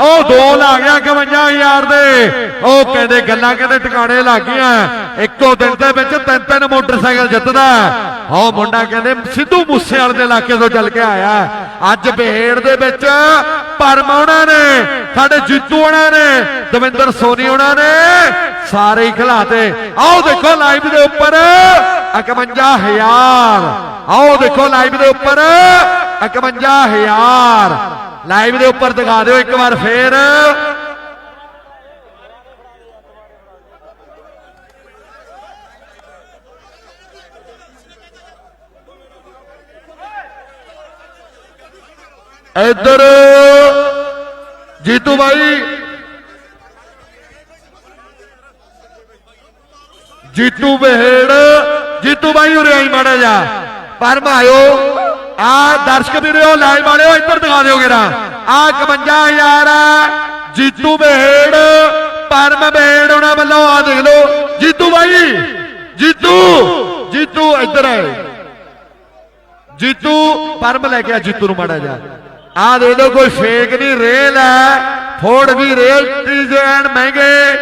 ਓ ਦੋ ਲਾ ਗਿਆ 51000 ਦੇ। ਉਹ ਕਹਿੰਦੇ ਗੱਲਾਂ ਕਹਿੰਦੇ ਟਿਕਾਣੇ ਲੱਗ ਗਈਆਂ। ਇੱਕੋ ਦਿਨ ਦੇ ਵਿੱਚ ਤਿੰਨ ਤਿੰਨ ਮੋਟਰਸਾਈਕਲ ਜਿੱਤਦਾ। ਓ ਮੁੰਡਾ ਕਹਿੰਦੇ ਸਿੱਧੂ ਮੂਸੇ ਦੇ ਇਲਾਕੇ ਤੋਂ ਚੱਲ ਕੇ ਆਇਆ। ਅੱਜ ਬਹੇੜ ਦੇ ਵਿੱਚ ਪਰਮ ਉਹਨਾਂ ਨੇ, ਸਾਡੇ ਜੀਤੂ ਉਹਨਾਂ ਨੇ, ਦਵਿੰਦਰ ਸੋਨੀ ਉਹਨਾਂ ਨੇ, ਸਾਰੇ ਹੀ ਖਿਲਾਤੇ। ਆਓ ਦੇਖੋ ਲਾਈਵ ਦੇ ਉੱਪਰ 51000 ਆਓ ਦੇਖੋ ਲਾਈਵ ਦੇ ਉੱਪਰ 51000 ਲਾਈਵ ਦੇ ਉੱਪਰ ਦਿਖਾ ਦਿਓ ਇੱਕ ਵਾਰ ਫੇਰ। ਇੱਧਰ ਜੀਤੂ ਬਾਈ। ਜੀਤੂ ਬਹਿੜ। ਜੀਤੂ ਬਾਈ ਉਰੇ ਆਈ ਮਾੜਾ ਜਾ ਪਰ ਮਾਇਓ ਆ ਦਰਸ਼ਕ ਵੀਰੋ, ਲਾਈਵ ਵਾਲਿਓ, ਇੱਧਰ ਦਿਖਾ ਦਿਓ ਗੇਰਾ ਆ 51000 ਜੀਤੂ ਬੇੜ ਪਰਮ ਬੇੜ ਉਹਨਾਂ ਵੱਲੋਂ ਆ ਦੇਖ ਲਓ। ਜੀਤੂ ਬਾਈ, ਜੀਤੂ ਜੀਤੂ ਇੱਧਰ ਆਏ ਜੀਤੂ, ਪਰਮ ਲੈ ਕੇ ਆ ਜੀਤੂ ਨੂੰ ਮਾੜਾ ਜਾ ਆ ਦੇ ਲੋ ਕੋਈ ਫੇਕ ਨਹੀਂ ਰੇਲ ਹੈ। ਫੋੜ ਵੀ ਰੇਲ ਡਿਜ਼ਾਈਨ ਮਹਿੰਗੇ।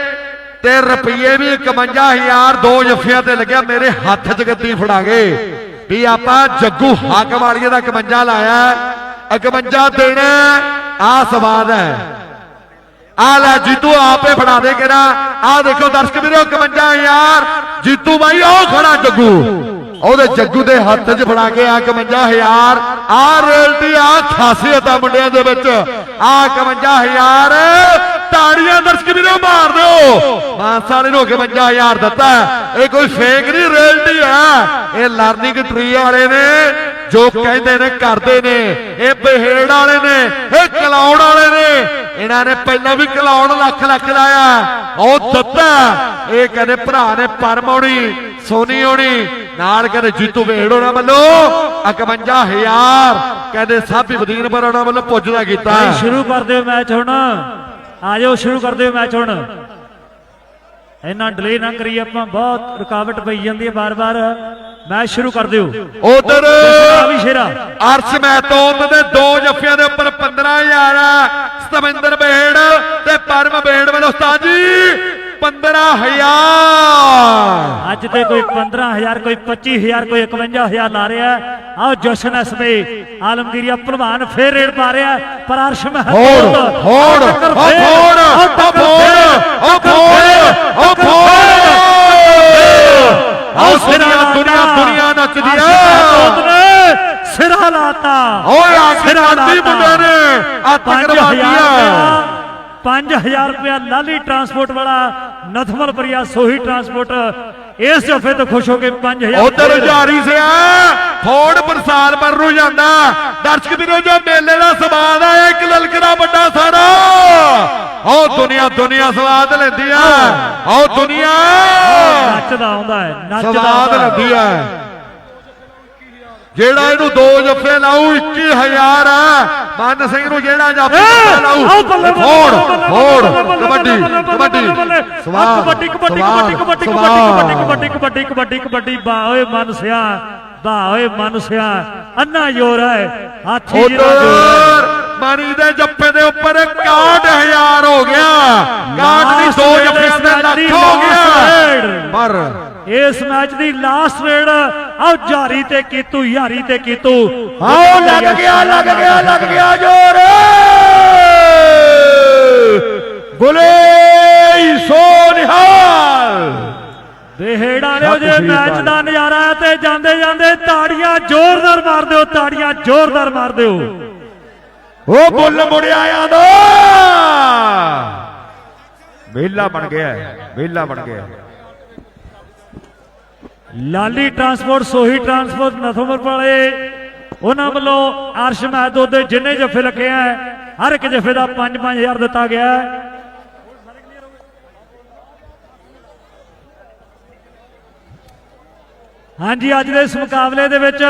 ਤੇ ਰੁਪਈਏ ਵੀ 51000 ਦੋ ਜੱਫਿਆਂ ਤੇ ਲੱਗਿਆ, ਮੇਰੇ ਹੱਥ 'ਚ ਗੱਦੀ ਫੜਾ ਗਏ ਵੀ ਆਪਾਂ ਜੱਗੂ ਹੱਕ ਵਾਲੀਏ ਦਾ 51 ਲਾਇਆ 51 ਦੇਣਾ ਆ ਸਵਾਦ ਹੈ। ਆ ਲੈ ਜੀਤੂ ਆਪੇ ਫੜਾ ਦੇ ਕਿਹੜਾ। ਆ ਦੇਖੋ ਦਰਸ਼ਕ ਵੀਰੋ 51000 ਜੀਤੂ ਬਾਈ, ਉਹ ਖੜਾ ਜੱਗੂ। ਉਹਦੇ ਜੱਗੂ ਦੇ ਹੱਥ 'ਚ ਫੜਾ ਕੇ ਆ 51000 ਆ ਰੇਲਟੀ ਆ ਖਾਸੀਅਤ ਆ ਮੁੰਡਿਆਂ ਦੇ ਵਿੱਚ। ਆ 51000 ਤਾੜੀਆਂ ਦਰਸ਼ਕ ਵੀਰੋ ਮਾਰ ਦਿਓ। ਮਾਨਸਾਲੇ ਨੂੰ 51000 ਦਿੱਤਾ ਇਹ ਕੋਈ ਫੇਕ ਨਹੀਂ ਰੇਲਟੀ ਆ ਇਹ ਲਰਨਿੰਗ ਟਰੀ ਵਾਲੇ ਨੇ, ਜੋ ਕਹਿੰਦੇ ਨੇ, ਕਰਦੇ ਨੇ। ਇਹ ਬਹਿੇੜ ਵਾਲੇ ਨੇ, ਇਹ ਕਲਾਉਣ ਵਾਲੇ ਨੇ। ਇਹਨਾਂ ਨੇ ਪਹਿਲਾਂ ਵੀ ਕਲਾਉਣ ਲੱਖ ਲੱਖ ਲਾਇਆ। ਉਹ ਦਿੱਤਾ ਇਹ ਕਹਿੰਦੇ ਭਰਾ ਨੇ ਪਰਮੌਣੀ ਸੋਨੀ ਹੋਣੀ ਨਾਲ ਕਹਿੰਦੇ ਜੀਤੂ ਵੇੜ ਉਹਨਾਂ ਵੱਲੋਂ 51000 ਕਹਿੰਦੇ ਸਾਬੀ ਬਦੀਨਪੁਰ ਉਹਨਾਂ ਵੱਲੋਂ ਪੁੱਜਦਾ ਕੀਤਾ। ਸ਼ੁਰੂ ਕਰ ਦਿਓ ਮੈਚ ਹੁਣ। ਆ ਜਾਓ ਸ਼ੁਰੂ ਕਰ ਦਿਓ ਮੈਚ ਹੁਣ। ਇੰਨਾ ਡਿਲੇ ਨਾ ਕਰੀਏ ਆਪਾਂ, ਬਹੁਤ ਰੁਕਾਵਟ ਪਈ ਜਾਂਦੀ ਹੈ ਬਾਰ-ਬਾਰ ਮੈਚ ਸ਼ੁਰੂ ਕਰ ਦਿਓ। ਉਧਰ ਵੀ ਸ਼ੇਰਾ। ਅਰਸ਼ ਮਹਿਤੋਤ ਦੇ ਦੋ ਜੱਫਿਆਂ ਦੇ ਉੱਪਰ 15000 ਸਤਵਿੰਦਰ ਬੇੜ ਤੇ ਪਰਮ ਬੇੜ ਵੱਲੋਂ ਉਸਤਾਦ ਜੀ 15000 ਅੱਜ ਤੇ ਕੋਈ 15000 ਕੋਈ 25000 ਕੋਈ 51000 ਲਾ ਰਿਹਾ। ਆਓ ਜਸ਼ਨ ਐਸਮੇ ਆਲਮਗੀਰੀਆ ਭਲਵਾਨ ਫੇਰ ਰੇਡ ਪਾ ਰਿਹਾ ਪਰ ਅਰਸ਼ ਮਹਿਤੋਤ ਹੋੜ ਹੋੜ ਟੱਕਰ ਉਹ ਫੇਰ, ਫੋੜ ਆਹ ਸਿਰਾ ਦੁਨੀਆ ਦੁਨੀਆ ਲਾਤਾ। ਦੁਨੀਆ ਨੱਚਦੀ ਅਰਸ਼ ਆ। ਮਹਿਤੋਤ ਨੇ ਸਿਰਾ ਲਾਤਾ। ਓਏ ਆ ਕੇ ਸਿਰਾ ਕਰਦੀ ਲਾਤਾ। ਮੁੰਡੇ ਨੇ। ਆ ਪੰਜ ਤਕਰਵਾ ਹਜ਼ਾਰ ਦਿਆ ਰੁਪਇਆ 5000 ਰੁਪਇਆ ਲਾਲੀ ਟਰਾਂਸਪੋਰਟ ਵਾਲਾ ਨਥਮਲ ਪ੍ਰਿਆ ਸੋਹੀ ਟਰਾਂਸਪੋਰਟ ਇਸ ਜਫੇ ਤੋਂ ਖੁਸ਼ ਹੋ ਕੇ 5000 ਉਧਰ ਜਾਰੀ ਸਿਆ। ਫੋੜ ਬਰਸਾਲ ਪਰ ਨੂੰ ਜਾਂਦਾ। ਦਰਸ਼ਕ ਵੀਰੋ ਜੋ ਮੇਲੇ ਦਾ ਸਵਾਦ ਆ ਇੱਕ ਲਲਕਦਾ ਵੱਡਾ ਸਾਰਾ ਆਓ ਦੁਨੀਆ ਦੁਨੀਆ ਸਵਾਦ ਲੈਂਦੀ ਆ। ਆਓ ਦੁਨੀਆ। ਨੱਚਦਾ ਆਉਂਦਾ ਹੈ ਨੱਚਦਾ ਸਵਾਦ ਹੈ। ਲੈਂਦੀ ਆ। ਜਿਹੜਾ ਇਹਨੂੰ ਦੋ ਜੱਫੇ ਲਾਊ 21000 ਆ। ਮਨ ਸਿੰਘ ਨੂੰ ਜਿਹੜਾ ਬੱਲੇ ਬੱਲੇ ਫੋੜ ਫੋੜ ਕਬੱਡੀ ਕਬੱਡੀ। ਸਵਾਦ ਕਬੱਡੀ ਕਬੱਡੀ ਕਬੱਡੀ ਕਬੱਡੀ। ਕਬੱਡੀ ਕਬੱਡੀ ਕਬੱਡੀ ਕਬੱਡੀ ਕਬੱਡੀ ਬਾ ਓਏ ਮਨ ਸਿਆ ਬਾ ਓਏ ਮਨ ਸਿਆ। ਅੰਨਾ ਜ਼ੋਰ ਹੈ ਹਾਥੀ ਜਿਹੜਾ ਜ਼ੋਰ ਹੈ। ਮਣੀ ਦੇ ਜੱਫੇ ਦੇ ਉੱਪਰ 61000 ਹੋ ਗਿਆ। ਕਾਟ ਨਹੀਂ ਦੋ ਜੱਫਿਆਂ ਦੇ ਲੱਖ ਹੋ ਗਿਆ। ਪਰ ਇਸ ਮੈਚ ਦੀ ਲਾਸਟ ਰੇਡ ਆਓ ਜਾਰੀ ਤੇ ਕੀਤੂ ਯਾਰੀ ਤੇ ਕੀਤੂ। ਆਓ ਲੱਗ ਗਿਆ ਲੱਗ ਗਿਆ ਲੱਗ ਗਿਆ। ਜੋਰ। ਗੁਲੇ ਸੋਨਿਹਾਲ ਦੇਹੜਾ ਲਿਓ ਜੇ ਮੈਚ। ਦਾ ਨਜ਼ਾਰਾ ਤੇ ਜਾਂਦੇ ਜਾਂਦੇ ਤਾੜੀਆਂ ਜ਼ੋਰਦਾਰ ਮਾਰ ਦਿਓ ਤਾੜੀਆਂ ਜ਼ੋਰਦਾਰ ਮਾਰ ਦਿਓ। ਉਹ ਬੁੱਲ ਮੁੜਿਆ ਆਂਦਾ ਮੇਲਾ ਬਣ ਗਿਆ ਹੈ, ਬਣ ਗਿਆ ਲਾਲੀ ਟਰਾਂਸਪੋਰਟ ਸੋਹੀ ਟਰਾਂਸਪੋਰਟ ਨਥੋਮਰ ਵਾਲੇ ਉਹਨਾਂ ਵੱਲੋਂ ਅਰਸ਼ ਮਹਿਦੂਦ ਦੇ ਜਿੰਨੇ ਜਫੇ ਲੱਗੇ ਆ ਹਰ ਇੱਕ ਜਫੇ ਦਾ 5-5000 ਦਿੱਤਾ ਗਿਆ ਹੈ। ਹਾਂਜੀ ਅੱਜ ਦੇ ਇਸ ਮੁਕਾਬਲੇ ਦੇ ਵਿੱਚ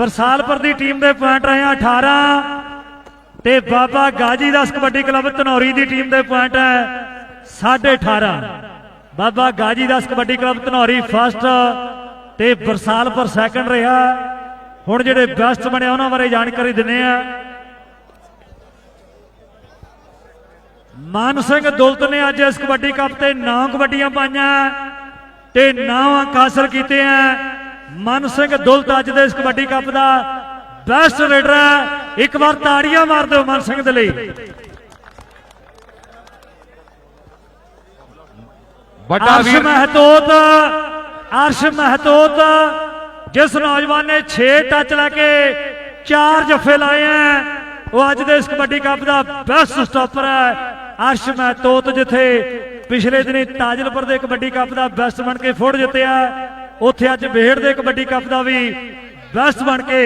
ਬਰਸਾਲਪੁਰ ਦੀ ਟੀਮ ਦੇ ਪੁਆਇੰਟ ਰਹੇ ਆ 18 ਤੇ ਬਾਬਾ ਗਾਜੀ ਦਾਸ ਕਬੱਡੀ ਕਲੱਬ ਧਨੌਰੀ ਦੀ ਟੀਮ ਦੇ ਪੁਆਇੰਟ ਹੈ 18.5 ਬਾਬਾ ਗਾਜੀ ਦਾਸ ਕਬੱਡੀ ਕਲੱਬ ਧਨੌਰੀ ਫਸਟ ਤੇ ਬਰਸਾਲਪੁਰ ਸੈਕੰਡ ਰਿਹਾ। ਹੁਣ ਜਿਹੜੇ ਬੈਸਟ ਬਣੇ ਉਹਨਾਂ ਬਾਰੇ ਜਾਣਕਾਰੀ ਦਿੰਨੇ ਆ ਮਾਨ ਸਿੰਘ ਦੁਲਤ ਨੇ ਅੱਜ ਇਸ ਕਬੱਡੀ ਕੱਪ ਤੇ 9 ਕਬੱਡੀਆਂ ਪਾਈਆਂ ਤੇ 9 ਅੰਕ ਹਾਸਲ ਕੀਤੇ ਆ ਮਨ ਸਿੰਘ ਦੁਲਤ ਅੱਜ ਦੇ ਇਸ ਕਬੱਡੀ ਕੱਪ ਦਾ ਬੈਸਟ ਰੇਡਰ ਹੈ। ਇੱਕ ਵਾਰ ਤਾੜੀਆਂ ਮਾਰ ਦਿਓ ਮਨ ਸਿੰਘ ਦੇ ਲਈ। ਵੱਡਾ ਵੀਰ ਮਹਤੋਤ ਅਰਸ਼ ਮਹਤੋਤ ਜਿਸ ਨੌਜਵਾਨ ਨੇ 6 ਟੱਚ ਲੈ ਕੇ 4 ਜੱਫੇ ਲਾਏ ਆ ਉਹ ਅੱਜ ਦੇ ਇਸ ਕਬੱਡੀ ਕੱਪ ਦਾ ਬੈਸਟ ਸਟਾਪਰ ਹੈ। ਅਰਸ਼ ਮਹਤੋਤ ਜਿੱਥੇ ਪਿਛਲੇ ਦਿਨੀ ਤਾਜਲਪੁਰ ਦੇ ਕਬੱਡੀ ਕੱਪ ਦਾ ਬੈਸਟ ਬਣ ਕੇ ਫੋੜ ਜਿੱਤਿਆ। ਉੱਥੇ ਅੱਜ ਬੇਹੜ ਦੇ ਕਬੱਡੀ ਕੱਪ ਦਾ ਵੀ ਬੈਸਟ ਬਣ ਕੇ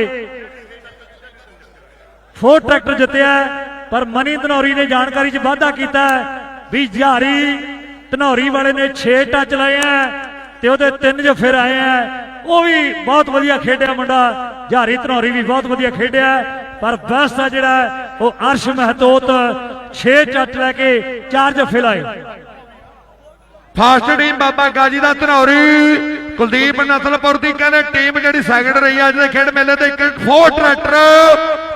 ਫੋਰ ਟਰੈਕਟਰ ਜਿੱਤਿਆ ਪਰ ਮਨੀ ਧਨੌਰੀ ਨੇ ਜਾਣਕਾਰੀ 'ਚ ਵਾਧਾ ਕੀਤਾ ਵੀ ਜਹਾਰੀ ਧਨੌਰੀ ਵਾਲੇ ਨੇ 6 ਟੱਚ ਲਾਏ ਆ ਤੇ ਉਹਦੇ ਤਿੰਨ ਜਫੇ ਆਏ ਆ ਉਹ ਵੀ ਬਹੁਤ ਵਧੀਆ ਖੇਡਿਆ ਮੁੰਡਾ। ਜਹਾਰੀ ਧਨੌਰੀ ਵੀ ਬਹੁਤ ਵਧੀਆ ਖੇਡਿਆ ਪਰ ਬੈਸਟ ਆ ਜਿਹੜਾ ਹੈ, ਉਹ ਅਰਸ਼ ਮਹਤੋਤ 6 ਟੱਚ ਲੈ ਕੇ 4 ਜਫੇ ਲਾਏ ਫਾਸਟ ਟੀਮ ਬਾਬਾ ਗਾਜੀ ਦਾ ਧਨੌਰੀ। ਕੁਲਦੀਪ ਨਸਲਪੁਰ ਦੀ ਕਹਿੰਦੇ ਟੀਮ ਜਿਹੜੀ ਸੈਕਿੰਡ ਰਹੀ ਆ, ਅੱਜ ਦੇ ਖੇਡ ਮੇਲੇ ਤੇ ਇੱਕ ਫੋਰ ਟਰੈਕਟਰ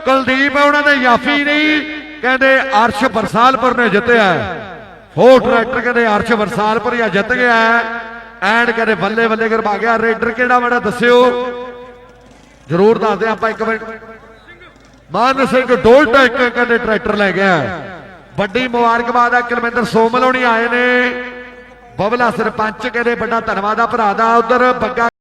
ਕੁਲਦੀਪ ਉਹਨਾਂ ਦੇ ਯਾਫੀ ਨਹੀਂ, ਕਹਿੰਦੇ ਅਰਸ਼ ਬਰਸਾਲਪੁਰ ਨੇ ਜਿੱਤਿਆ। ਫੋਰ ਟਰੈਕਟਰ ਕਹਿੰਦੇ ਅਰਸ਼ ਬਰਸਾਲਪੁਰ ਜਾਂ ਜਿੱਤ ਗਿਆ। ਐਂਡ ਕਹਿੰਦੇ ਬੱਲੇ ਬੱਲੇ ਕਰਵਾ ਗਿਆ। ਰੇਡਰ ਕਿਹੜਾ ਬੜਾ ਦੱਸਿਓ? ਜ਼ਰੂਰ ਦੱਸਦੇ ਆਪਾਂ ਇੱਕ ਮਿੰਟ ਮਾਨ ਸਿੰਘ ਡੋਲਟਾ ਇੱਕ ਕਹਿੰਦੇ ਟਰੈਕਟਰ ਲੈ ਗਿਆ। ਵੱਡੀ ਮੁਬਾਰਕਬਾਦ ਹੈ ਕੁਲਵਿੰਦਰ ਸੋਮਲ ਹੋਣੀ ਆਏ ਨੇ। ਬਬਲਾ ਸਰਪੰਚ ਕਹਿੰਦੇ ਵੱਡਾ ਧੰਨਵਾਦ ਆ ਭਰਾ ਦਾ ਉਧਰ ਬੱਗਾ